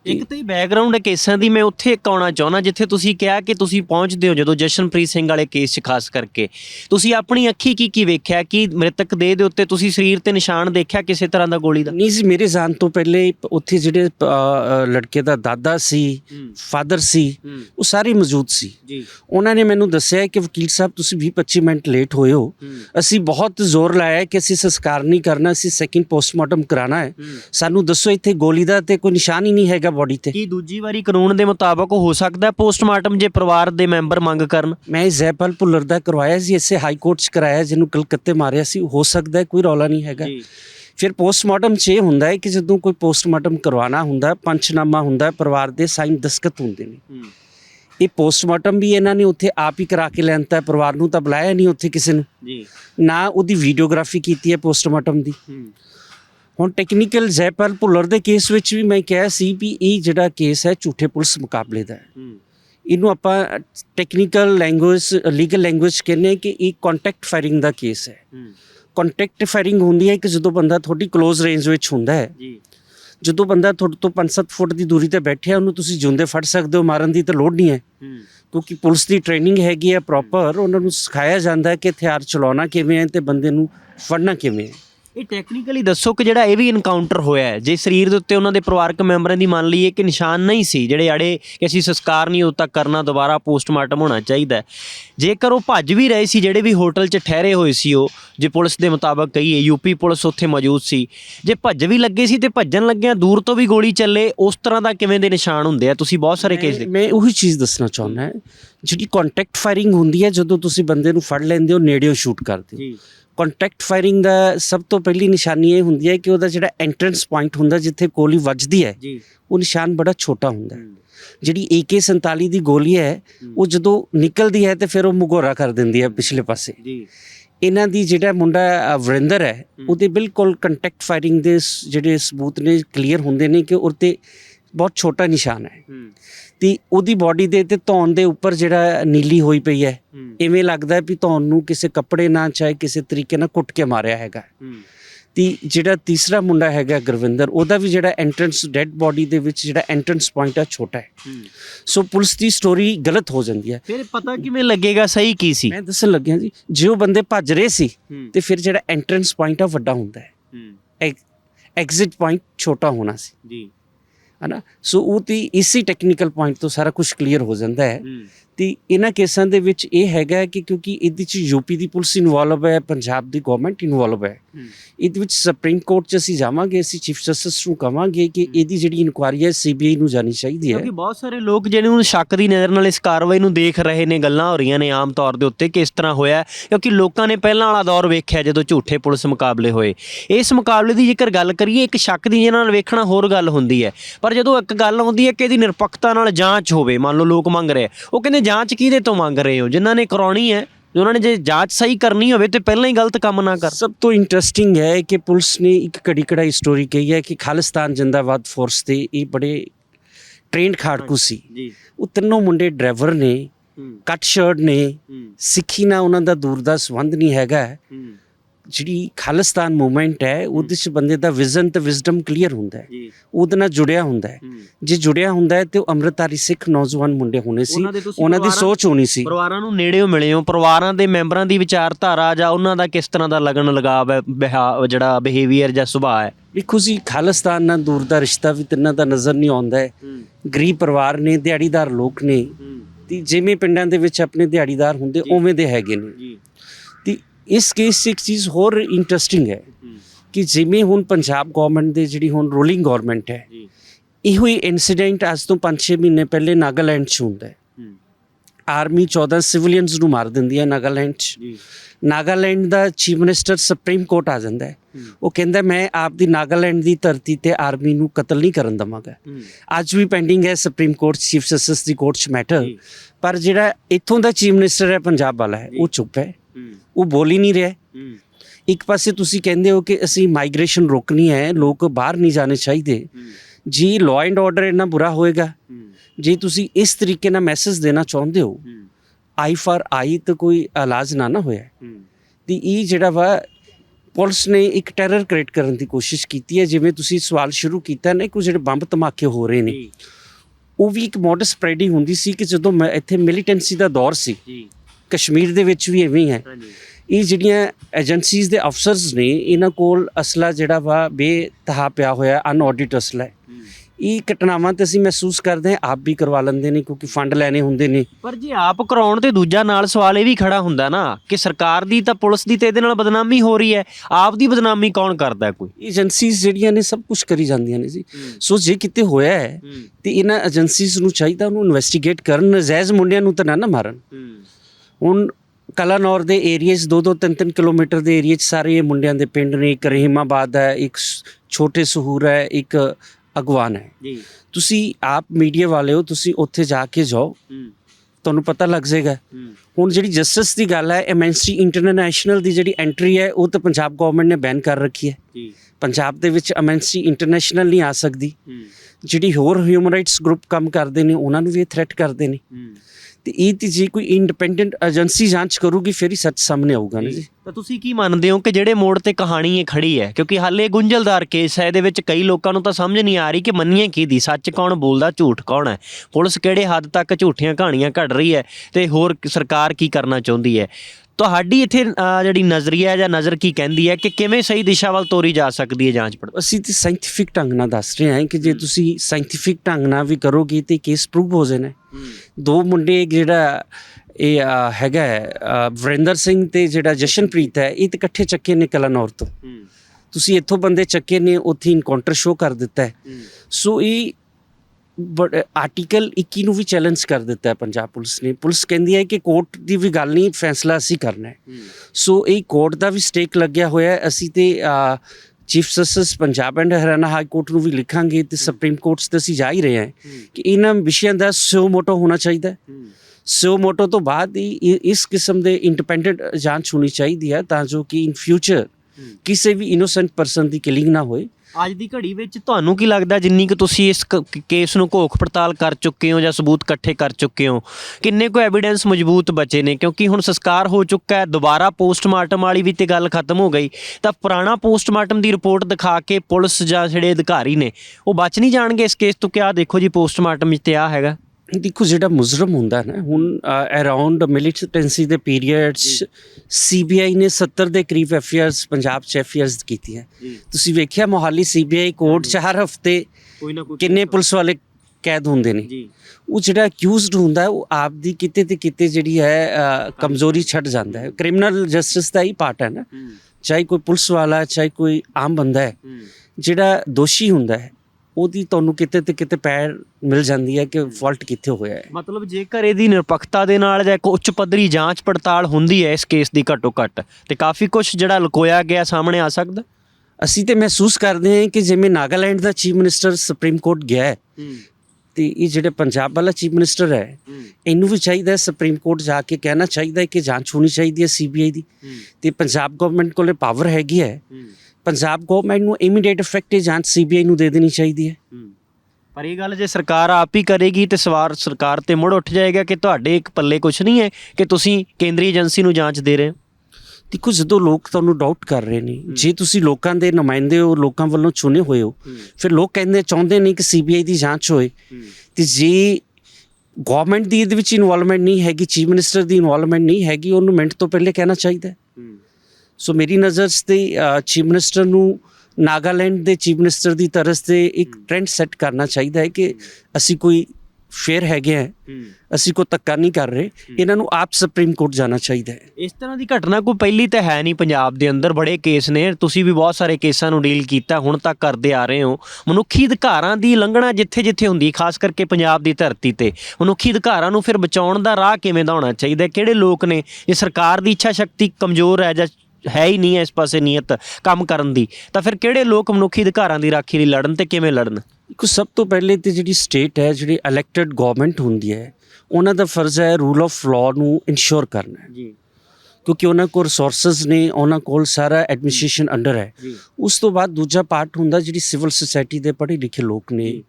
ਇੱਕ ਤੇ ਬੈਕਗ੍ਰਾਉਂਡ ਹੈ ਕੇਸਾਂ ਦੀ ਮੈਂ ਉੱਥੇ ਇੱਕ ਆਉਣਾ ਚਾਹੁੰਦਾ ਜਿੱਥੇ ਤੁਸੀਂ ਕਿਹਾ ਕਿ ਤੁਸੀਂ ਪਹੁੰਚਦੇ ਹੋ ਜਦੋਂ ਜਸ਼ਨਪ੍ਰੀਤ ਸਿੰਘ ਵਾਲੇ ਕੇਸ 'ਚ ਖਾਸ ਕਰਕੇ। ਤੁਸੀਂ ਆਪਣੀ ਅੱਖੀ ਕੀ ਕੀ ਵੇਖਿਆ? ਕਿ ਮ੍ਰਿਤਕ ਦੇਹ ਦੇ ਉੱਤੇ ਤੁਸੀਂ ਸਰੀਰ ਤੇ ਨਿਸ਼ਾਨ ਦੇਖਿਆ ਕਿਸੇ ਤਰ੍ਹਾਂ ਦਾ ਗੋਲੀ ਦਾ? ਨਹੀਂ ਜੀ ਮੇਰੇ ਜਾਣ ਤੋਂ ਪਹਿਲੇ ਉੱਥੇ ਜਿਹੜੇ ਲੜਕੇ ਦਾ ਦਾਦਾ ਸੀ ਫਾਦਰ ਸੀ ਉਹ ਸਾਰੇ ਮੌਜੂਦ ਸੀ। ਜੀ। ਉਹਨਾਂ ਨੇ ਮੈਨੂੰ ਦੱਸਿਆ ਕਿ ਵਕੀਲ ਸਾਹਿਬ ਤੁਸੀਂ 20-25 ਮਿੰਟ ਲੇਟ ਹੋਏ ਹੋ। ਅਸੀਂ ਬਹੁਤ ਜ਼ੋਰ ਲਾਇਆ ਕਿ ਅਸੀਂ ਸੰਸਕਾਰ ਨਹੀਂ ਕਰਨਾ ਅਸੀਂ ਸੈਕਿੰਡ ਪੋਸਟਮਾਰਟਮ ਕਰਾਣਾ ਹੈ। ਸਾਨੂੰ ਦੱਸੋ ਇੱਥੇ ਗੋਲੀ ਦਾ ਤੇ ਕੋਈ ਨਿਸ਼ਾਨ ਹੀ ਨਹੀਂ ਹੈਗਾ ਬੋਡੀ ਤੇ। ਕੀ ਦੂਜੀ ਵਾਰੀ ਕਾਨੂੰਨ ਦੇ ਮੁਤਾਬਕ ਹੋ ਸਕਦਾ ਪੋਸਟਮਾਰਟਮ ਜੇ ਪਰਿਵਾਰ ਦੇ ਮੈਂਬਰ ਮੰਗ ਕਰਨ? ਮੈਂ ਜ਼ੈਪਲ ਭੁੱਲਰ ਦਾ ਕਰਵਾਇਆ ਸੀ ਇਸੇ ਹਾਈ ਕੋਰਟ 'ਚ ਕਰਾਇਆ ਜਿਹਨੂੰ ਕਲਕੱਤੇ ਮਾਰਿਆ ਸੀ। ਹੋ ਸਕਦਾ ਹੈ, ਕੋਈ ਰੌਲਾ ਨਹੀਂ ਹੈਗਾ। ਫਿਰ ਪੋਸਟਮਾਰਟਮ 'ਚ ਇਹ ਹੁੰਦਾ ਹੈ ਕਿ ਜਦੋਂ ਕੋਈ ਪੋਸਟਮਾਰਟਮ ਕਰਵਾਉਣਾ ਹੁੰਦਾ ਪੰਚਨਾਮਾ ਹੁੰਦਾ ਹੈ, ਪਰਿਵਾਰ ਦੇ ਸਾਈਨ ਦਸਖਤ ਹੁੰਦੇ ਨੇ। ਇਹ ਪੋਸਟਮਾਰਟਮ ਵੀ ਇਹਨਾਂ ਨੇ ਉੱਥੇ ਆਪ ਹੀ ਕਰਾ ਕੇ ਲੈਂਤਾ ਹੈ ਪਰਿਵਾਰ ਨੂੰ ਤਾਂ ਬੁਲਾਇਆ ਨਹੀਂ ਉੱਥੇ ਕਿਸੇ ਨੂੰ। ਜੀ। ਨਾ ਉਹਦੀ ਵੀਡੀਓਗ੍ਰਾਫੀ ਕੀਤੀ ਹੈ ਪੋਸਟਮਾਰਟਮ ਦੀ। ਹੁਣ ਟੈਕਨੀਕਲ ਜ਼ੈਪਲ ਭੁੱਲਰ ਦੇ ਕੇਸ ਵਿੱਚ ਵੀ ਮੈਂ ਕਿਹਾ ਸੀ ਵੀ ਇਹ ਜਿਹੜਾ ਕੇਸ ਹੈ ਝੂਠੇ ਪੁਲਿਸ ਮੁਕਾਬਲੇ ਦਾ ਹੈ। ਇਹਨੂੰ ਆਪਾਂ ਟੈਕਨੀਕਲ ਲੈਂਗੁਏਜ ਲੀਗਲ ਲੈਂਗੁਏਜ ਕਹਿੰਦੇ ਕਿ ਇਹ ਕੰਟੈਕਟ ਫਾਇਰਿੰਗ ਦਾ ਕੇਸ ਹੈ। ਕੰਟੈਕਟ ਫਾਇਰਿੰਗ ਹੁੰਦੀ ਹੈ ਕਿ ਜਦੋਂ ਬੰਦਾ ਤੁਹਾਡੀ ক্লোਜ਼ ਰੇਂਜ ਵਿੱਚ ਹੁੰਦਾ ਹੈ। ਜੀ। ਜਦੋਂ ਬੰਦਾ ਤੁਹਾਡੇ ਤੋਂ 5-7 ਫੁੱਟ ਦੀ ਦੂਰੀ ਤੇ ਬੈਠਿਆ ਉਹਨੂੰ ਤੁਸੀਂ ਜਿਉਂਦੇ ਫੜ ਸਕਦੇ ਹੋ ਮਾਰਨ ਦੀ ਤਾਂ ਲੋੜ ਨਹੀਂ ਹੈ। ਕਿਉਂਕਿ ਪੁਲਿਸ ਦੀ ਟ੍ਰੇਨਿੰਗ ਹੈਗੀ ਹੈ ਪ੍ਰੋਪਰ ਉਹਨਾਂ ਨੂੰ ਸਿਖਾਇਆ ਜਾਂਦਾ ਹੈ ਕਿ ਹਥਿਆਰ ਚਲਾਉਣਾ ਕਿਵੇਂ ਹੈ ਤੇ ਬੰਦੇ ਨੂੰ ਫੜਨਾ ਕਿਵੇਂ ਹੈ। ਇਹ ਟੈਕਨੀਕਲੀ ਦੱਸੋ ਕਿ ਜਿਹੜਾ ਇਹ ਵੀ ਇਨਕਾਊਂਟਰ ਹੋਇਆ ਹੈ ਜੇ ਸਰੀਰ ਦੇ ਉੱਤੇ ਉਹਨਾਂ ਦੇ ਪਰਿਵਾਰਕ ਮੈਂਬਰਾਂ ਦੀ ਮੰਨ ਲਈਏ ਕਿ ਨਿਸ਼ਾਨ ਨਹੀਂ ਸੀ ਜਿਹੜੇ ਅੜੇ ਕਿ ਅਸੀਂ ਸੰਸਕਾਰ ਨਹੀਂ ਉਦੋਂ ਤੱਕ ਕਰਨਾ ਦੁਬਾਰਾ ਪੋਸਟਮਾਰਟਮ ਹੋਣਾ ਚਾਹੀਦਾ ਹੈ। ਜੇਕਰ ਉਹ ਭੱਜ ਵੀ ਰਹੇ ਸੀ ਜਿਹੜੇ ਵੀ ਹੋਟਲ 'ਚ ਠਹਿਰੇ ਹੋਏ ਸੀ ਉਹ ਜੇ ਪੁਲਿਸ ਦੇ ਮੁਤਾਬਕ ਕਹੀਏ ਯੂਪੀ ਪੁਲਿਸ ਉੱਥੇ ਮੌਜੂਦ ਸੀ ਜੇ ਭੱਜ ਵੀ ਲੱਗੇ ਸੀ ਤੇ ਭੱਜਣ ਲੱਗਿਆਂ ਦੂਰ ਤੋਂ ਵੀ ਗੋਲੀ ਚੱਲੇ ਉਸ ਤਰ੍ਹਾਂ ਦਾ ਕਿਵੇਂ ਦੇ ਨਿਸ਼ਾਨ ਹੁੰਦੇ ਆ ਤੁਸੀਂ ਬਹੁਤ ਸਾਰੇ ਕੇਸ ਮੈਂ- ਮੈਂ ਉਹੀ ਚੀਜ਼ ਦੱਸਣਾ ਚਾਹੁੰਦਾ ਹਾਂ ਜਿਹੜੀ ਕੰਟੈਕਟ ਫਾਇਰਿੰਗ ਹੁੰਦੀ ਹੈ ਜਦੋਂ ਤੁਸੀਂ ਬੰਦੇ ਨੂੰ ਫੜ ਲੈਂਦੇ ਹੋ ਨੇੜਿਓਂ ਸ਼ੂਟ ਕਰਦੇ ਹੋ। ਜੀ। ਕੰਟੈਕਟ ਫਾਇਰਿੰਗ ਦਾ ਸਭ ਤੋਂ ਪਹਿਲੀ ਨਿਸ਼ਾਨੀ ਇਹ ਹੁੰਦੀ ਹੈ ਕਿ ਉਹਦਾ ਜਿਹੜਾ ਐਂਟਰੈਂਸ ਪੁਆਇੰਟ ਹੁੰਦਾ ਜਿੱਥੇ ਗੋਲੀ ਵੱਜਦੀ ਹੈ ਜੀ। ਉਹ ਨਿਸ਼ਾਨ ਬੜਾ ਛੋਟਾ ਹੁੰਦਾ ਹੈ। ਜਿਹੜੀ AK47 ਦੀ ਗੋਲੀ ਹੈ ਉਹ ਜਦੋਂ ਨਿਕਲਦੀ ਹੈ ਤੇ ਫਿਰ ਉਹ ਮੁਗੋਰਾ ਕਰ ਦਿੰਦੀ ਹੈ ਪਿਛਲੇ ਪਾਸੇ। ਜੀ। ਇਹਨਾਂ ਦੀ ਜਿਹੜਾ ਮੁੰਡਾ ਵਰਿੰਦਰ ਹੈ ਉਹਦੇ ਬਿਲਕੁਲ ਕੰਟੈਕਟ ਫਾਇਰਿੰਗ ਦੇ ਜਿਹੜੇ ਸਬੂਤ ਨੇ ਕਲੀਅਰ ਹੁੰਦੇ ਨੇ ਕਿ ਉਹ ਤੇ ਬਹੁਤ ਛੋਟਾ ਨਿਸ਼ਾਨ ਹੂੰ। ਤੇ ਉਹਦੀ ਬਾਡੀ ਦੇ ਤੇ ਧੌਣ ਦੇ ਉੱਪਰ ਜਿਹੜਾ ਨੀਲੀ ਹੋਈ ਪਈ ਹੈ ਇਵੇਂ ਲੱਗਦਾ ਹੈ ਵੀ ਧੌਣ ਨੂੰ ਕਿਸੇ ਕੱਪੜੇ ਨਾਲ ਚਾਹੇ ਕਿਸੇ ਤਰੀਕੇ ਨਾਲ ਕੁੱਟ ਕੇ ਮਾਰਿਆ ਹੈਗਾ। ਤੇ ਜਿਹੜਾ ਤੀਸਰਾ ਮੁੰਡਾ ਹੈਗਾ ਗੁਰਵਿੰਦਰ ਉਹਦਾ ਵੀ ਜਿਹੜਾ ਐਂਟਰੈਂਸ ਡੈੱਡ ਬਾਡੀ ਦੇ ਵਿੱਚ ਜਿਹੜਾ ਐਂਟਰੈਂਸ ਪੁਆਇੰਟ ਹੈ ਛੋਟਾ ਹੈ। ਸੋ ਪੁਲਿਸ ਦੀ ਸਟੋਰੀ ਗਲਤ ਹੋ ਜਾਂਦੀ ਹੈ। ਫਿਰ ਪਤਾ ਕਿਵੇਂ ਲੱਗੇਗਾ ਸਹੀ ਕੀ ਸੀ? ਮੈਂ ਦੱਸਣ ਲੱਗਿਆ ਜੀ ਜੇ ਉਹ ਬੰਦੇ ਭੱਜ ਰਹੇ ਸੀ ਤੇ ਫਿਰ ਜਿਹੜਾ ਐਂਟਰੈਂਸ ਪੁਆਇੰਟ ਆ ਵੱਡਾ ਹੁੰਦਾ ਹੂੰ। ਐਗਜ਼ਿਟ ਪੁਆਇੰਟ ਛੋਟਾ ਹੋਣਾ ਸੀ। ਜੀ। ਹਨਾ ਸੋ ਉਹ ਤੇ ਇਸੇ ਟੈਕਨੀਕਲ ਪੁਆਇੰਟ ਤੋਂ ਸਾਰਾ ਕੁਝ ਕਲੀਅਰ ਹੋ ਜਾਂਦਾ ਹੈ। ਤੇ ਇਹਨਾਂ ਕੇਸਾਂ ਦੇ ਵਿੱਚ ਇਹ ਹੈਗਾ ਕਿ ਕਿਉਂਕਿ ਇਹਦੇ ਚ ਯੂਪੀ ਦੀ ਪੁਲਿਸ ਇਨਵੋਲਵ ਹੈ ਪੰਜਾਬ ਦੀ ਗਵਰਨਮੈਂਟ ਇਨਵੋਲਵ ਹੈ। ਇਹਦੇ ਵਿੱਚ ਸੁਪਰੀਮ ਕੋਰਟ 'ਚ ਅਸੀਂ ਜਾਵਾਂਗੇ ਅਸੀਂ ਚੀਫ ਜਸਟਿਸ ਨੂੰ ਕਵਾਂਗੇ ਕਿ ਇਹਦੀ ਜਿਹੜੀ ਇਨਕੁਆਇਰੀ ਹੈ ਸੀਬੀਆਈ ਨੂੰ ਜਾਣੀ ਚਾਹੀਦੀ ਹੈ। ਕਿਉਂਕਿ ਬਹੁਤ ਸਾਰੇ ਲੋਕ ਜਿਹੜੇ ਹੁਣ ਸ਼ੱਕ ਦੀ ਨਜ਼ਰ ਨਾਲ ਇਸ ਕਾਰਵਾਈ ਨੂੰ ਦੇਖ ਰਹੇ ਨੇ ਗੱਲਾਂ ਹੋ ਰਹੀਆਂ ਨੇ ਆਮ ਤੌਰ ਦੇ ਉੱਤੇ ਕਿ ਇਸ ਤਰ੍ਹਾਂ ਹੋਇਆ ਕਿਉਂਕਿ ਲੋਕਾਂ ਨੇ ਪਹਿਲਾਂ ਵਾਲਾ ਦੌਰ ਵੇਖਿਆ ਜਦੋਂ ਝੂਠੇ ਪੁਲਿਸ ਮੁਕਾਬਲੇ ਹੋਏ। ਇਸ ਮੁਕਾਬਲੇ ਦੀ ਜੇਕਰ ਗੱਲ ਕਰੀਏ ਇੱਕ ਸ਼ੱਕ ਦੀ ਜਿਹਨਾਂ ਨਾਲ ਵੇਖਣਾ ਹੋਰ ਗੱਲ ਹੁੰਦੀ ਹੈ। ਪਰ ਜਦੋਂ ਇੱਕ ਗੱਲ ਆਉਂਦੀ ਹੈ ਕਿ ਇਹਦੀ ਨਿਰਪੱਖਤਾ ਨਾਲ ਜਾਂਚ ਹੋਵੇ ਮੰਨ ਲਓ ਲੋਕ ਮੰਗ ਰਹੇ ਉਹ ਕਹਿੰਦੇ ਜਾਂਚ ਕਿਹਦੇ ਤੋਂ ਮੰਗ ਰਹੇ ਹੋ? ਜਿਨ੍ਹਾਂ ਨੇ ਕਰਾਉਣੀ ਹੈ ਜੇ ਉਹਨਾਂ ਨੇ ਜੇ ਜਾਂਚ ਸਹੀ ਕਰਨੀ ਹੋਵੇ ਤੇ ਪਹਿਲਾਂ ਹੀ ਗਲਤ ਕੰਮ ਨਾ ਕਰ। ਸਭ ਤੋਂ ਇੰਟਰਸਟਿੰਗ ਹੈ ਕਿ ਪੁਲਿਸ ਨੇ ਇੱਕ ਕੜੀ ਕੜਾਈ ਸਟੋਰੀ ਕਹੀ ਹੈ ਕਿ ਖਾਲਿਸਤਾਨ ਜਿੰਦਾਬਾਦ ਫੋਰਸ ਦੇ ਇਹ ਬੜੇ ਟ੍ਰੇਨਡ ਖਾੜਕੂ ਸੀ। ਜੀ। ਉਹ ਤਿੰਨੋਂ ਮੁੰਡੇ ਡਰਾਈਵਰ ਨੇ ਕੱਟ ਸ਼ਰਟ ਨੇ ਸਿੱਖੀ ਨਾਲ ਉਹਨਾਂ ਦਾ ਦੂਰ ਦਾ ਸੰਬੰਧ ਨਹੀਂ ਹੈਗਾ। ਜਿਹੜੀ ਖਾਲਿਸਤਾਨ ਮੂਵਮੈਂਟ ਹੈ ਉਹਦੇ 'ਚ ਬੰਦੇ ਦਾ ਵਿਜ਼ਨ ਤੇ ਵਿਜ਼ਡਮ ਕਲੀਅਰ ਹੁੰਦਾ ਹੈ। ਜੀ। ਉਹਦੇ ਨਾਲ ਜੁੜਿਆ ਹੁੰਦਾ ਹੈ। ਜੇ ਜੁੜਿਆ ਹੁੰਦਾ ਹੈ ਤੇ ਉਹ ਅੰਮ੍ਰਿਤਧਾਰੀ ਸਿੱਖ ਨੌਜਵਾਨ ਮੁੰਡੇ ਹੋਣੇ ਸੀ ਉਹਨਾਂ ਦੇ ਸੋਚ ਹੋਣੀ ਸੀ। ਪਰਿਵਾਰਾਂ ਨੂੰ ਨੇੜਿਓਂ ਮਿਲੇ ਹੋ ਪਰਿਵਾਰਾਂ ਦੇ ਮੈਂਬਰਾਂ ਦੀ ਵਿਚਾਰਧਾਰਾ ਜਾਂ ਉਹਨਾਂ ਦਾ ਕਿਸ ਤਰ੍ਹਾਂ ਦਾ ਲਗਨ ਲਗਾਵ ਹੈ ਜਿਹੜਾ ਬਿਹੇਵੀਅਰ ਜਾਂ ਸੁਭਾਅ ਹੈ? ਵੇਖੋ ਜੀ ਖਾਲਿਸਤਾਨ ਨਾਲ ਦੂਰ ਦਾ ਰਿਸ਼ਤਾ ਵੀ ਤਿੰਨਾਂ ਦਾ ਨਜ਼ਰ ਨਹੀਂ ਆਉਂਦਾ ਹੈ। ਗਰੀਬ ਪਰਿਵਾਰ ਨੇ ਦਿਹਾੜੀਦਾਰ ਲੋਕ ਨੇ ਤੇ ਜਿਵੇਂ ਪਿੰਡਾਂ ਦੇ ਵਿੱਚ ਆਪਣੇ ਦਿਹਾੜੀਦਾਰ ਹੁੰਦੇ ਉਵੇਂ ਦੇ ਹੈਗੇ ਨੇ। ਇਸ ਕੇਸ 'ਚ ਇੱਕ ਚੀਜ਼ ਹੋਰ ਇੰਟਰਸਟਿੰਗ ਹੈ ਕਿ ਜਿਵੇਂ ਹੁਣ ਪੰਜਾਬ ਗਵਰਨਮੈਂਟ ਦੇ ਜਿਹੜੀ ਹੁਣ ਰੂਲਿੰਗ ਗਵਰਨਮੈਂਟ ਹੈ ਇਹੋ ਹੀ ਇਨਸੀਡੈਂਟ ਅੱਜ ਤੋਂ 5-6 ਮਹੀਨੇ ਪਹਿਲੇ ਨਾਗਾਲੈਂਡ 'ਚ ਹੁੰਦਾ ਹੈ। ਆਰਮੀ 14 ਸਿਵਲੀਅਨਸ ਨੂੰ ਮਾਰ ਦਿੰਦੀ ਹੈ ਨਾਗਾਲੈਂਡ 'ਚ। ਨਾਗਾਲੈਂਡ ਦਾ ਚੀਫ ਮਿਨਿਸਟਰ ਸੁਪਰੀਮ ਕੋਰਟ ਆ ਜਾਂਦਾ ਹੈ। ਉਹ ਕਹਿੰਦਾ ਮੈਂ ਆਪ ਦੀ ਨਾਗਾਲੈਂਡ ਦੀ ਧਰਤੀ ਤੇ ਆਰਮੀ ਨੂੰ ਕਤਲ ਨਹੀਂ ਕਰਨ ਦਵਾਂਗਾ। ਅੱਜ ਵੀ ਪੈਂਡਿੰਗ ਹੈ ਸੁਪਰੀਮ ਕੋਰਟ ਚੀਫ ਜਸਟਿਸ ਦੀ ਕੋਰਟ 'ਚ ਮੈਟਰ। ਪਰ ਜਿਹੜਾ ਇੱਥੋਂ ਦਾ ਚੀਫ ਮਿਨਿਸਟਰ ਹੈ ਪੰਜਾਬ ਵਾਲਾ ਹੈ ਉਹ ਚੁੱਪ ਹੂੰ। ਉਹ ਬੋਲ ਹੀ ਨਹੀਂ ਰਿਹਾ। ਇੱਕ ਪਾਸੇ ਤੁਸੀਂ ਕਹਿੰਦੇ ਹੋ ਕਿ ਅਸੀਂ ਮਾਈਗ੍ਰੇਸ਼ਨ ਰੋਕਣੀ ਹੈ ਲੋਕ ਬਾਹਰ ਨਹੀਂ ਜਾਣੇ ਚਾਹੀਦੇ। ਜੀ ਲਾਅ ਐਂਡ ਆਰਡਰ ਇੰਨਾ ਬੁਰਾ ਹੋਏਗਾ। ਜੇ ਤੁਸੀਂ ਇਸ ਤਰੀਕੇ ਨਾਲ ਮੈਸੇਜ ਦੇਣਾ ਚਾਹੁੰਦੇ ਹੋ ਆਈ ਫਾਰ ਆਈ ਤਾਂ ਕੋਈ ਇਲਾਜ ਨਾ ਨਾ ਹੋਇਆ। ਤੇ ਇਹ ਜਿਹੜਾ ਵਾ ਪੁਲਿਸ ਨੇ ਇੱਕ ਟੈਰਰ ਕ੍ਰੀਏਟ ਕਰਨ ਦੀ ਕੋਸ਼ਿਸ਼ ਕੀਤੀ ਹੈ। ਜਿਵੇਂ ਤੁਸੀਂ ਸਵਾਲ ਸ਼ੁਰੂ ਕੀਤਾ ਨਾ ਕੁਝ ਜਿਹੜੇ ਬੰਬ ਧਮਾਕੇ ਹੋ ਰਹੇ ਨੇ। ਉਹ ਵੀ ਇੱਕ ਮੋਡਸ ਸਪਰੈਡਿੰਗ ਹੁੰਦੀ ਸੀ ਕਿ ਜਦੋਂ ਮੈਂ ਇੱਥੇ ਮਿਲੀਟੈਂਸੀ ਦਾ ਦੌਰ ਸੀ। ਜੀ। ਕਸ਼ਮੀਰ ਦੇ ਵਿੱਚ ਵੀ ਐਵੇਂ ਹੀ ਇਹ ਜਿਹੜੀਆਂ ਏਜੰਸੀਜ਼ ਦੇ ਅਫਸਰਸ ਨੇ ਇਹਨਾਂ ਕੋਲ ਅਸਲਾ ਜਿਹੜਾ ਵਾ ਬੇਤਹਾ ਪਿਆ ਹੋਇਆ ਅਨਆਡਿਟ ਅਸਲਾ ਹੈ। ਇਹ ਘਟਨਾਵਾਂ ਤੇ ਅਸੀਂ ਮਹਿਸੂਸ ਕਰਦੇ ਹਾਂ ਆਪ ਵੀ ਕਰਵਾ ਲੈਂਦੇ ਨੇ ਕਿਉਂਕਿ ਫੰਡ ਲੈਣੇ ਹੁੰਦੇ ਨੇ। ਪਰ ਜੇ ਆਪ ਕਰਾਉਣ ਤੇ ਦੂਜਾ ਨਾਲ ਸਵਾਲ ਇਹ ਵੀ ਖੜਾ ਹੁੰਦਾ ਨਾ ਕਿ ਸਰਕਾਰ ਦੀ ਤਾਂ ਪੁਲਿਸ ਦੀ ਤੇ ਇਹਦੇ ਨਾਲ ਬਦਨਾਮੀ ਹੋ ਰਹੀ ਹੈ ਆਪ ਦੀ ਬਦਨਾਮੀ ਕੌਣ ਕਰਦਾ ਕੋਈ? ਏਜੰਸੀਜ਼ ਜਿਹੜੀਆਂ ਨੇ ਸਭ ਕੁਝ ਕਰੀ ਜਾਂਦੀਆਂ ਨੇ ਜੀ। ਸੋ ਜੇ ਕਿਤੇ ਹੋਇਆ ਹੈ ਤੇ ਇਹਨਾਂ ਏਜੰਸੀਜ਼ ਨੂੰ ਚਾਹੀਦਾ ਉਹਨੂੰ ਇਨਵੈਸਟੀਗੇਟ ਕਰਨ ਨਜਾਇਜ਼ ਮੁੰਡਿਆਂ ਨੂੰ ਤਾਂ ਨਾ ਮਾਰਨ। ਹੁਣ ਕਲਾਨੌਰ ਦੇ ਏਰੀਆਜ਼ 2-2 3-3 ਕਿਲੋਮੀਟਰ ਦੇ ਏਰੀਆ 'ਚ ਸਾਰੇ ਇਹ ਮੁੰਡਿਆਂ ਦੇ ਪਿੰਡ ਨੇ ਇੱਕ ਰਹੀਮਾਬਾਦ ਹੈ ਇੱਕ ਛੋਟੇ ਸਹੂਰ ਹੈ ਇੱਕ ਅਗਵਾਨ ਹੈ। ਜੀ। ਤੁਸੀਂ ਆਪ ਮੀਡੀਆ ਵਾਲੇ ਹੋ ਤੁਸੀਂ ਉੱਥੇ ਜਾ ਕੇ ਜਾਓ। ਤੁਹਾਨੂੰ ਪਤਾ ਲੱਗ ਜਾਏਗਾ। ਹੁਣ ਜਿਹੜੀ ਜਸਟਿਸ ਦੀ ਗੱਲ ਹੈ ਐਮਐਨਸੀ ਇੰਟਰਨੈਸ਼ਨਲ ਦੀ ਜਿਹੜੀ ਐਂਟਰੀ ਹੈ ਉਹ ਤਾਂ ਪੰਜਾਬ ਗਵਰਨਮੈਂਟ ਨੇ ਬੈਨ ਕਰ ਰੱਖੀ ਹੈ। ਜੀ। ਪੰਜਾਬ ਦੇ ਵਿੱਚ ਐਮਐਨਸੀ ਇੰਟਰਨੈਸ਼ਨਲ ਨਹੀਂ ਆ ਸਕਦੀ। ਜਿਹੜੀ ਹੋਰ ਹਿਊਮਨ ਰਾਈਟਸ ਗਰੁੱਪ ਕੰਮ ਕਰਦੇ ਨੇ ਉਹਨਾਂ ਨੂੰ ਵੀ ਇਹ ਥ੍ਰੈਟ ਕਰਦੇ ਨੇ। ਤੇ ਇਹ ਤੇ ਜੇ ਕੋਈ ਇੰਡੀਪੈਂਡੈਂਟ ਏਜੰਸੀ ਜਾਂਚ ਕਰੂਗੀ, ਫਿਰ ਹੀ ਸੱਚ ਸਾਹਮਣੇ ਆਊਗਾ ਨਾ ਜੀ। ਤਾਂ ਤੁਸੀਂ ਕੀ ਮੰਨਦੇ ਹੋ ਕਿ ਜਿਹੜੇ ਮੋੜ ਤੇ ਕਹਾਣੀ ਇਹ ਖੜੀ ਹੈ? ਕਿਉਂਕਿ ਹਾਲੇ ਗੁੰਝਲਦਾਰ ਕੇਸ ਹੈ, ਇਹਦੇ ਵਿੱਚ ਕਈ ਲੋਕਾਂ ਨੂੰ ਤਾਂ ਸਮਝ ਨਹੀਂ ਆ ਰਹੀ ਕਿ ਮੰਨੀਏ ਕੀ ਦੀ ਸੱਚ ਕੌਣ ਬੋਲਦਾ, ਝੂਠ ਕੌਣ ਹੈ? ਪੁਲਿਸ ਕਿਹੜੇ ਹੱਦ ਤੱਕ ਝੂਠੀਆਂ ਕਹਾਣੀਆਂ ਘੜ ਰਹੀ ਹੈ ਤੇ ਹੋਰ ਸਰਕਾਰ ਕੀ ਕਰਨਾ ਚਾਹੁੰਦੀ ਹੈ? ਤੁਹਾਡੀ ਇੱਥੇ ਜਿਹੜੀ ਨਜ਼ਰੀਆ ਜਾਂ ਨਜ਼ਰ ਕੀ ਕਹਿੰਦੀ ਹੈ ਕਿ ਕਿਵੇਂ ਸਹੀ ਦਿਸ਼ਾ ਵੱਲ ਤੋਰੀ ਜਾ ਸਕਦੀ ਹੈ ਜਾਂਚ ਪੜਤਾਲ? ਅਸੀਂ ਤੇ ਸਾਇੰਟੀਫਿਕ ਢੰਗ ਨਾਲ ਦੱਸ ਰਹੇ ਹਾਂ ਕਿ ਜੇ ਤੁਸੀਂ ਸਾਇੰਟੀਫਿਕ ਢੰਗ ਨਾਲ ਵੀ ਕਰੋਗੇ ਤੇ ਕੇਸ ਪ੍ਰੂਵ ਹੋ ਜਾਣਾ ਦੋ ਮੁੰਡੇ ਜਿਹੜਾ ਇਹ ਹੈਗਾ ਵਰਿੰਦਰ ਸਿੰਘ ਤੇ ਜਿਹੜਾ ਜਸ਼ਨਪ੍ਰੀਤ ਹੈ ਇਹ ਤੇ ਇਕੱਠੇ ਚੱਕੇ ਨੇ ਕਲਾਨੌਰ ਤੋਂ ਤੁਸੀਂ ਇੱਥੋਂ ਬੰਦੇ ਚੱਕੇ ਨੇ ਉੱਥੇ ਇਨਕਾਊਂਟਰ ਸ਼ੋ ਕਰ ਦਿੱਤਾ ਹੈ। ਸੋ ਇਹ ਆਰਟੀਕਲ 21 ਨੂੰ ਵੀ ਚੈਲੰਜ ਕਰ ਦਿੱਤਾ ਹੈ ਪੰਜਾਬ ਪੁਲਿਸ ਨੇ। ਪੁਲਿਸ ਕਹਿੰਦੀ ਹੈ ਕਿ ਕੋਰਟ ਦੀ ਵੀ ਗੱਲ ਨਹੀਂ ਫੈਸਲਾ ਅਸੀਂ ਕਰਨਾ ਹੈ। ਸੋ ਇਹ ਕੋਰਟ ਦਾ ਵੀ ਸਟੇਕ ਲੱਗਿਆ ਹੋਇਆ ਹੈ। ਅਸੀਂ ਤੇ chief justice Punjab and Haryana high court ਨੂੰ ਵੀ ਲਿਖਾਂਗੇ ਤੇ ਸੁਪਰੀਮ ਕੋਰਟਸ ਤੇ ਅਸੀਂ ਜਾ ਹੀ ਰਹੇ ਹਾਂ ਕਿ ਇਹਨਾਂ ਵਿਸ਼ਿਆਂ ਦਾ ਸੋ ਮੋਟੋ ਹੋਣਾ ਚਾਹੀਦਾ ਹੈ। ਸੋ ਮੋਟੋ ਤੋਂ ਬਾਅਦ ਹੀ ਇਸ ਕਿਸਮ ਦੇ ਇੰਡੀਪੈਂਡੈਂਟ ਜਾਂਚ ਹੋਣੀ ਚਾਹੀਦੀ ਹੈ ਤਾਂ ਜੋ ਕਿ ਇਨ ਫਿਊਚਰ ਕਿਸੇ ਵੀ ਇਨੋਸੈਂਟ ਪਰਸਨ ਦੀ ਕਿਲਿੰਗ ਨਾ ਹੋਏ। ਅੱਜ ਦੀ ਘੜੀ ਵਿੱਚ ਤੁਹਾਨੂੰ ਕੀ ਲੱਗਦਾ ਜਿੰਨੀ ਕਿ ਤੁਸੀਂ ਇਸ ਕ- ਕੇਸ ਨੂੰ ਘੋਖ ਪੜਤਾਲ ਕਰ ਚੁੱਕੇ ਹੋ ਜਾਂ ਸਬੂਤ ਇਕੱਠੇ ਕਰ ਚੁੱਕੇ ਹੋ, ਕਿੰਨੇ ਕੋ ਐਵੀਡੈਂਸ ਮਜ਼ਬੂਤ ਬਚੇ ਨੇ? ਕਿਉਂਕਿ ਹੁਣ ਸੰਸਕਾਰ ਹੋ ਚੁੱਕਾ ਹੈ, ਦੁਬਾਰਾ ਪੋਸਟਮਾਰਟਮ ਵਾਲੀ ਵੀ ਤੇ ਗੱਲ ਖਤਮ ਹੋ ਗਈ, ਤਾਂ ਪੁਰਾਣਾ ਪੋਸਟਮਾਰਟਮ ਦੀ ਰਿਪੋਰਟ ਦਿਖਾ ਕੇ ਪੁਲਿਸ ਜਾਂ ਜਿਹੜੇ ਅਧਿਕਾਰੀ ਨੇ, ਉਹ ਬਚ ਨਹੀਂ ਜਾਣਗੇ ਇਸ ਕੇਸ ਤੋਂ? ਕਿ ਆਹ ਦੇਖੋ ਜੀ ਪੋਸਟਮਾਰਟਮ ਵਿੱਚ ਤੇ ਆ ਹੈਗਾ। ਦੇਖੋ ਜਿਹੜਾ ਮੁਜਰਮ ਹੁੰਦਾ ਨਾ ਹੁਣ ਅਰਾਊਂਡ ਮਿਲੀਟੈਂਸੀ ਦੇ ਪੀਰੀਅਡਸ ਸੀਬੀਆਈ ਨੇ 70 ਦੇ ਕਰੀਬ ਐਫਆਈਆਰਸ ਪੰਜਾਬ ਚ ਐਫਆਈਆਰਸ ਕੀਤੀਆਂ ਤੁਸੀਂ ਵੇਖਿਆ ਮੋਹਾਲੀ ਸੀਬੀਆਈ ਕੋਰਟ 4 ਹਫ਼ਤੇ ਕੋਈ ਨਾ ਕੋਈ ਕਿੰਨੇ ਪੁਲਿਸ ਵਾਲੇ ਕੈਦ ਹੁੰਦੇ ਨੇ। ਉਹ ਜਿਹੜਾ ਅਕਿਊਜ਼ਡ ਹੁੰਦਾ ਹੈ, ਉਹ ਆਪ ਦੀ ਕਿਤੇ ਤੇ ਕਿਤੇ ਜਿਹੜੀ ਹੈ ਕਮਜ਼ੋਰੀ ਛੱਡ ਜਾਂਦਾ ਹੈ। ਕ੍ਰਿਮੀਨਲ ਜਸਟਿਸ ਦਾ ਹੀ ਪਾਰਟ ਹੈ ਨਾ। ਚਾਹੇ ਕੋਈ ਪੁਲਿਸ ਵਾਲਾ ਚਾਹੇ ਕੋਈ ਆਮ ਬੰਦਾ ਹੈ। ਜਿਹੜਾ ਦੋਸ਼ੀ ਹੁੰਦਾ ਹੈ ਉਹਦੀ ਤੁਹਾਨੂੰ ਕਿਤੇ ਤੇ ਕਿਤੇ ਪੈਰ ਮਿਲ ਜਾਂਦੀ ਹੈ ਕਿ ਫਾਲਟ ਕਿੱਥੇ ਹੋਇਆ ਹੈ? ਮਤਲਬ ਜੇਕਰ ਇਹਦੀ ਨਿਰਪੱਖਤਾ ਦੇ ਨਾਲ ਜਾਂ ਇੱਕ ਉੱਚ ਪੱਧਰੀ ਜਾਂਚ ਪੜਤਾਲ ਹੁੰਦੀ ਹੈ ਇਸ ਕੇਸ ਦੀ ਘੱਟੋ ਘੱਟ ਤੇ ਕਾਫੀ ਕੁਝ ਜਿਹੜਾ ਲੁਕੋਇਆ ਗਿਆ ਸਾਹਮਣੇ ਆ ਸਕਦਾ? ਅਸੀਂ ਤੇ ਮਹਿਸੂਸ ਕਰਦੇ ਹਾਂ ਕਿ ਜਿਵੇਂ ਨਾਗਾਲੈਂਡ ਦਾ ਚੀਫ ਮਿਨਿਸਟਰ ਸੁਪਰੀਮ ਕੋਰਟ ਗਿਆ ਹੈ ਤੇ ਇਹ ਜਿਹੜੇ ਪੰਜਾਬ ਵਾਲਾ ਚੀਫ ਮਿਨਿਸਟਰ ਹੈ ਇਹਨੂੰ ਵੀ ਚਾਹੀਦਾ ਹੈ ਸੁਪਰੀਮ ਕੋਰਟ ਜਾ ਕੇ ਕਹਿਣਾ ਚਾਹੀਦਾ ਹੈ ਕਿ ਜਾਂਚ ਹੋਣੀ ਚਾਹੀਦੀ ਹੈ ਸੀਬੀਆਈ ਦੀ ਤੇ ਪੰਜਾਬ ਗਵਰਨਮੈਂਟ ਕੋਲੇ ਪਾਵਰ ਹੈਗੀ ਹੈ। ਪੰਜਾਬ ਗਵਰਨਮੈਂਟ ਨੂੰ ਇਮੀਡੀਏਟ ਇਫੈਕਟ ਜਾਂਚ ਸੀਬੀਆਈ ਨੂੰ ਦੇ ਦੇਣੀ ਚਾਹੀਦੀ ਹੈ। ਪਰ ਇਹ ਗੱਲ ਜੇ ਸਰਕਾਰ ਆਪ ਹੀ ਕਰੇਗੀ ਤੇ ਸਵਾਰ ਸਰਕਾਰ ਤੇ ਮੁੜ ਉੱਠ ਜਾਏਗਾ ਕਿ ਤੁਹਾਡੇ ਇੱਕ ਪੱਲੇ ਕੁਝ ਨਹੀਂ ਹੈ ਕਿ ਤੁਸੀਂ ਕੇਂਦਰੀ ਏਜੰਸੀ ਨੂੰ ਜਾਂਚ ਦੇ ਰਹੇ ਹੋ? ਦੇਖੋ ਜਦੋਂ ਲੋਕ ਤੁਹਾਨੂੰ ਡਾਊਟ ਕਰ ਰਹੇ ਨੇ ਜੇ ਤੁਸੀਂ ਲੋਕਾਂ ਦੇ ਨੁਮਾਇੰਦੇ ਹੋ ਲੋਕਾਂ ਵੱਲੋਂ ਚੁਣੇ ਹੋਏ ਹੋ ਫਿਰ ਲੋਕ ਕਹਿੰਦੇ ਚਾਹੁੰਦੇ ਨੇ ਕਿ ਸੀਬੀਆਈ ਦੀ ਜਾਂਚ ਹੋਏ। ਤੇ ਜੇ ਗਵਰਨਮੈਂਟ ਦੀ ਇਹਦੇ ਵਿੱਚ ਇਨਵੋਲਵਮੈਂਟ ਨਹੀਂ ਹੈਗੀ ਚੀਫ ਮਿਨਿਸਟਰ ਦੀ ਇਨਵੋਲਵਮੈਂਟ ਨਹੀਂ ਹੈਗੀ ਉਹਨੂੰ ਮਿੰਟ ਤੋਂ ਪਹਿਲੇ ਕਹਿਣਾ ਚਾਹੀਦਾ ਹੈ। ਸੋ ਮੇਰੀ ਨਜ਼ਰ 'ਚ ਤੇ ਚੀਫ ਮਿਨਿਸਟਰ ਨੂੰ ਨਾਗਾਲੈਂਡ ਦੇ ਚੀਫ ਮਿਨਿਸਟਰ ਦੀ ਤਰ੍ਹਾਂ ਤੇ ਇੱਕ ਟ੍ਰੈਂਡ ਸੈੱਟ ਕਰਨਾ ਚਾਹੀਦਾ ਹੈ ਕਿ ਅਸੀਂ ਕੋਈ ਫੇਰ ਹੈਗੇ ਆ ਅਸੀਂ ਕੋਈ ਧੱਕਾ ਨਹੀਂ ਕਰ ਰਹੇ ਇਹਨਾਂ ਨੂੰ ਆਪ ਸੁਪਰੀਮ ਕੋਰਟ ਜਾਣਾ ਚਾਹੀਦਾ ਹੈ। ਇਸ ਤਰ੍ਹਾਂ ਦੀ ਘਟਨਾ ਕੋਈ ਪਹਿਲੀ ਤਾਂ ਹੈ ਨਹੀਂ ਪੰਜਾਬ ਦੇ ਅੰਦਰ ਬੜੇ ਕੇਸ ਨੇ ਤੁਸੀਂ ਵੀ ਬਹੁਤ ਸਾਰੇ ਕੇਸਾਂ ਨੂੰ ਡੀਲ ਕੀਤਾ ਹੁਣ ਤੱਕ ਕਰਦੇ ਆ ਰਹੇ ਹੋ। ਮਨੁੱਖੀ ਅਧਿਕਾਰਾਂ ਦੀ ਉਲੰਘਣਾ ਜਿੱਥੇ-ਜਿੱਥੇ ਹੁੰਦੀ ਹੈ, ਖਾਸ ਕਰਕੇ ਪੰਜਾਬ ਦੀ ਧਰਤੀ ਤੇ। ਮਨੁੱਖੀ ਅਧਿਕਾਰਾਂ ਨੂੰ ਫਿਰ ਬਚਾਉਣ ਦਾ ਰਾਹ ਕਿਵੇਂ ਦਾ ਹੋਣਾ ਚਾਹੀਦਾ ਹੈ? ਕਿਹੜੇ ਲੋਕ ਨੇ? ਜੇ ਸਰਕਾਰ ਦੀ ਇੱਛਾ ਸ਼ਕਤੀ ਕਮਜ਼ੋਰ ਹੈ ਜਾਂ ਹੈ ਹੀ ਨਹੀਂ ਹੈ ਇਸ ਪਾਸੇ ਨੀਅਤ ਕੰਮ ਕਰਨ ਦੀ ਤਾਂ ਫਿਰ ਕਿਹੜੇ ਲੋਕ ਮਨੁੱਖੀ ਅਧਿਕਾਰਾਂ ਦੀ ਰਾਖੀ ਲਈ ਲੜਨ ਤੇ ਕਿਵੇਂ ਲੜਨ? ਦੇਖੋ ਸਭ ਤੋਂ ਪਹਿਲੇ ਤੇ ਜਿਹੜੀ ਸਟੇਟ ਹੈ ਜਿਹੜੀ ਇਲੈਕਟਿਡ ਗਵਰਨਮੈਂਟ ਹੁੰਦੀ ਹੈ ਉਹਨਾਂ ਦਾ ਫਰਜ਼ ਹੈ ਰੂਲ ਆਫ ਲਾਅ ਨੂੰ ਇਨਸ਼ੋਰ ਕਰਨਾ ਜੀ। ਕਿਉਂਕਿ ਉਹਨਾਂ ਕੋਲ ਰਿਸੋਰਸਸ ਨੇ ਉਹਨਾਂ ਕੋਲ ਸਾਰਾ ਐਡਮਿਨਿਸਟ੍ਰੇਸ਼ਨ ਅੰਡਰ ਹੈ। ਉਸ ਤੋਂ ਬਾਅਦ ਦੂਜਾ ਪਾਰਟ ਹੁੰਦਾ ਜਿਹੜੀ ਸਿਵਲ ਸੁਸਾਇਟੀ ਦੇ ਪੜ੍ਹੇ ਲਿਖੇ ਲੋਕ ਨੇ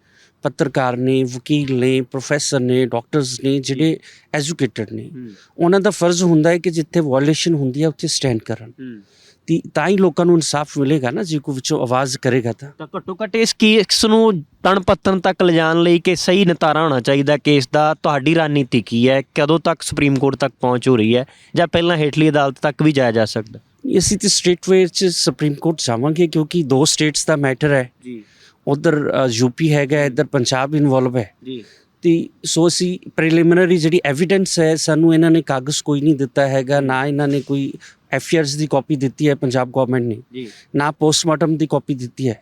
ਪੱਤਰਕਾਰ ਨੇ ਵਕੀਲ ਨੇ ਪ੍ਰੋਫੈਸਰ ਨੇ ਡਾਕਟਰਸ ਨੇ ਜਿਹੜੇ ਐਜੂਕੇਟਡ ਨੇ ਉਹਨਾਂ ਦਾ ਫਰਜ਼ ਹੁੰਦਾ ਹੈ ਕਿ ਜਿੱਥੇ ਵਾਇਓਲੇਸ਼ਨ ਹੁੰਦੀ ਹੈ ਉੱਥੇ ਸਟੈਂਡ ਕਰਨ। ਤੀ- ਹੀ ਲੋਕਾਂ ਨੂੰ ਇਨਸਾਫ ਮਿਲੇਗਾ ਨਾ ਜੇ ਕੋਈ ਵਿੱਚੋਂ ਆਵਾਜ਼ ਕਰੇਗਾ ਤਾਂ। ਤਾਂ ਘੱਟੋ ਘੱਟ ਇਸ ਕੇਸ ਨੂੰ ਤਣ ਪੱਤਨ ਤੱਕ ਲਿਜਾਣ ਲਈ ਕਿ ਸਹੀ ਨਿਤਾਰਾ ਹੋਣਾ ਚਾਹੀਦਾ ਕੇਸ ਦਾ ਤੁਹਾਡੀ ਰਣਨੀਤੀ ਕੀ ਹੈ ਕਦੋਂ ਤੱਕ ਸੁਪਰੀਮ ਕੋਰਟ ਤੱਕ ਪਹੁੰਚ ਹੋ ਰਹੀ ਹੈ ਜਾਂ ਪਹਿਲਾਂ ਹੇਠਲੀ ਅਦਾਲਤ ਤੱਕ ਵੀ ਜਾਇਆ ਜਾ ਸਕਦਾ? ਅਸੀਂ ਤੇ ਸਟੇਟ ਵੇ ਚ ਸੁਪਰੀਮ ਕੋਰਟ ਜਾਵਾਂਗੇ ਕਿਉਂਕਿ ਦੋ ਸਟੇਟਸ ਦਾ ਮੈਟਰ ਹੈ। ਜੀ। ਉਧਰ ਯੂਪੀ ਹੈਗਾ ਇੱਧਰ ਪੰਜਾਬ ਇਨਵੋਲਵ ਹੈ। ਜੀ। ਤੇ ਸੋ ਅਸੀਂ ਪ੍ਰੀਲਿਮਿਨਰੀ ਜਿਹੜੀ ਐਵੀਡੈਂਸ ਹੈ ਸਾਨੂੰ ਇਹਨਾਂ ਨੇ ਕਾਗਜ਼ ਕੋਈ ਨਹੀਂ ਦਿੱਤਾ ਹੈਗਾ ਨਾ ਇਹਨਾਂ ਨੇ ਕੋਈ ਐਫਆਰਸ ਦੀ ਕਾਪੀ ਦਿੱਤੀ ਹੈ ਪੰਜਾਬ ਗਵਰਨਮੈਂਟ ਨੇ। ਜੀ। ਨਾ ਪੋਸਟਮਾਰਟਮ ਦੀ ਕਾਪੀ ਦਿੱਤੀ ਹੈ।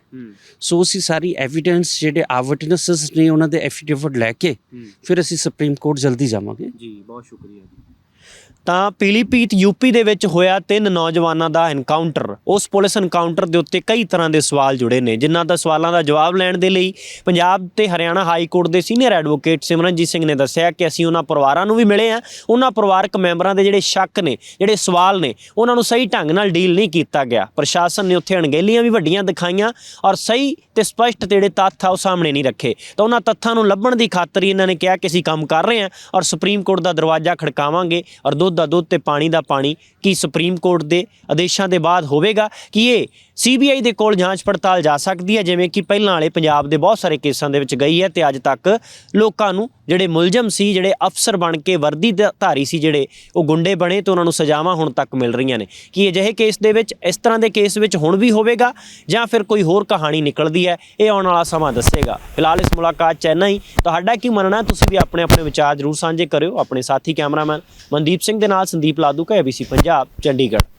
ਸੋ ਅਸੀਂ ਸਾਰੀ ਐਵੀਡੈਂਸ ਜਿਹੜੇ ਆ ਵਿਟਨੈਸਸ ਨੇ ਉਹਨਾਂ ਦੇ ਐਫੀਡੇਵਿਟ ਲੈ ਕੇ ਫਿਰ ਅਸੀਂ ਸੁਪਰੀਮ ਕੋਰਟ ਜਲਦੀ ਜਾਵਾਂਗੇ। ਜੀ ਬਹੁਤ ਸ਼ੁਕਰੀਆ ਜੀ। ਤਾਂ ਪੀਲੀਪੀਤ ਯੂਪੀ ਦੇ ਵਿੱਚ ਹੋਇਆ ਤਿੰਨ ਨੌਜਵਾਨਾਂ ਦਾ ਐਨਕਾਊਂਟਰ ਉਸ ਪੁਲਿਸ ਐਨਕਾਊਂਟਰ ਦੇ ਉੱਤੇ ਕਈ ਤਰ੍ਹਾਂ ਦੇ ਸਵਾਲ ਜੁੜੇ ਨੇ, ਜਿਨ੍ਹਾਂ ਦਾ ਸਵਾਲਾਂ ਦਾ ਜਵਾਬ ਲੈਣ ਦੇ ਲਈ ਪੰਜਾਬ ਤੇ ਹਰਿਆਣਾ ਹਾਈ ਕੋਰਟ ਦੇ ਸੀਨੀਅਰ ਐਡਵੋਕੇਟ ਸਿਮਰਨਜੀਤ ਸਿੰਘ ਨੇ ਦੱਸਿਆ ਕਿ ਅਸੀਂ ਉਹਨਾਂ ਪਰਿਵਾਰਾਂ ਨੂੰ ਵੀ ਮਿਲੇ ਆ ਉਹਨਾਂ ਪਰਿਵਾਰਕ ਮੈਂਬਰਾਂ ਦੇ ਜਿਹੜੇ ਸ਼ੱਕ ਨੇ, ਜਿਹੜੇ ਸਵਾਲ ਨੇ, ਉਹਨਾਂ ਨੂੰ ਸਹੀ ਢੰਗ ਨਾਲ ਡੀਲ ਨਹੀਂ ਕੀਤਾ ਗਿਆ। ਪ੍ਰਸ਼ਾਸਨ ਨੇ ਉੱਥੇ ਅਣਗਹਿਲੀਆਂ ਵੀ ਵੱਡੀਆਂ ਦਿਖਾਈਆਂ ਔਰ ਸਹੀ ਤੇ ਸਪਸ਼ਟ ਜਿਹੜੇ ਤੱਥ ਆ ਉਹ ਸਾਹਮਣੇ ਨਹੀਂ ਰੱਖੇ। ਤਾਂ ਉਹਨਾਂ ਤੱਥਾਂ ਨੂੰ ਲੱਭਣ ਦੀ ਖਾਤਰ ਇਹਨਾਂ ਨੇ ਕਿਹਾ ਕਿ ਅਸੀਂ ਕੰਮ ਕਰ ਰਹੇ ਹਾਂ ਔਰ ਸੁਪਰੀਮ ਕੋਰਟ ਦਾ ਦਰਵਾਜ਼ਾ ਖੜਕਾਵਾਂਗੇ। ਔਰ ਦੁੱਧ ਦਾ ਦੁੱਧ ਤੇ ਪਾਣੀ ਦਾ ਪਾਣੀ ਕੀ ਸੁਪਰੀਮ ਕੋਰਟ ਦੇ ਆਦੇਸ਼ਾਂ ਦੇ ਬਾਅਦ ਹੋਵੇਗਾ ਕਿ ਇਹ ਸੀਬੀਆਈ ਦੇ ਕੋਲ ਜਾਂਚ ਪੜਤਾਲ ਜਾ ਸਕਦੀ ਹੈ, ਜਿਵੇਂ ਕਿ ਪਹਿਲਾਂ ਵਾਲੇ ਪੰਜਾਬ ਦੇ ਬਹੁਤ ਸਾਰੇ ਕੇਸਾਂ ਦੇ ਵਿੱਚ ਗਈ ਹੈ ਤੇ ਅੱਜ ਤੱਕ ਲੋਕਾਂ ਨੂੰ ਜਿਹੜੇ ਮੁਲਜ਼ਮ ਸੀ, ਜਿਹੜੇ ਅਫਸਰ ਬਣ ਕੇ ਵਰਦੀ ਦਾ ਧਾਰੀ ਸੀ, ਜਿਹੜੇ ਉਹ ਗੁੰਡੇ ਬਣੇ ਤੇ ਉਹਨਾਂ ਨੂੰ ਸਜ਼ਾਵਾਂ ਹੁਣ ਤੱਕ ਮਿਲ ਰਹੀਆਂ ਨੇ। ਕੀ ਅਜਿਹੇ ਕੇਸ ਦੇ ਵਿੱਚ, ਇਸ ਤਰ੍ਹਾਂ ਦੇ ਕੇਸ ਵਿੱਚ ਹੁਣ ਵੀ ਹੋਵੇਗਾ ਜਾਂ ਫਿਰ ਕੋਈ ਹੋਰ ਕਹਾਣੀ ਨਿਕਲਦੀ ਹੈ, ਇਹ ਆਉਣ ਵਾਲਾ ਸਮਾਂ ਦੱਸੇਗਾ। ਫਿਲਹਾਲ ਇਸ ਮੁਲਾਕਾਤ ਚ ਇੰਨਾ ਹੀ। ਤੁਹਾਡਾ ਕੀ ਮੰਨਣਾ ਤੁਸੀਂ ਵੀ ਆਪਣੇ ਆਪਣੇ ਵਿਚਾਰ ਜ਼ਰੂਰ ਸਾਂਝੇ ਕਰਿਓ। ਆਪਣੇ ਸਾਥੀ ਕੈਮਰਾਮੈਨ ਮਨਦੀਪ ਸਿੰਘ ਦੇ ਨਾਲ ਸੰਦੀਪ ਲਾਦੂ ਕਾ ABC ਪੰਜਾਬ, ਚੰਡੀਗੜ੍ਹ।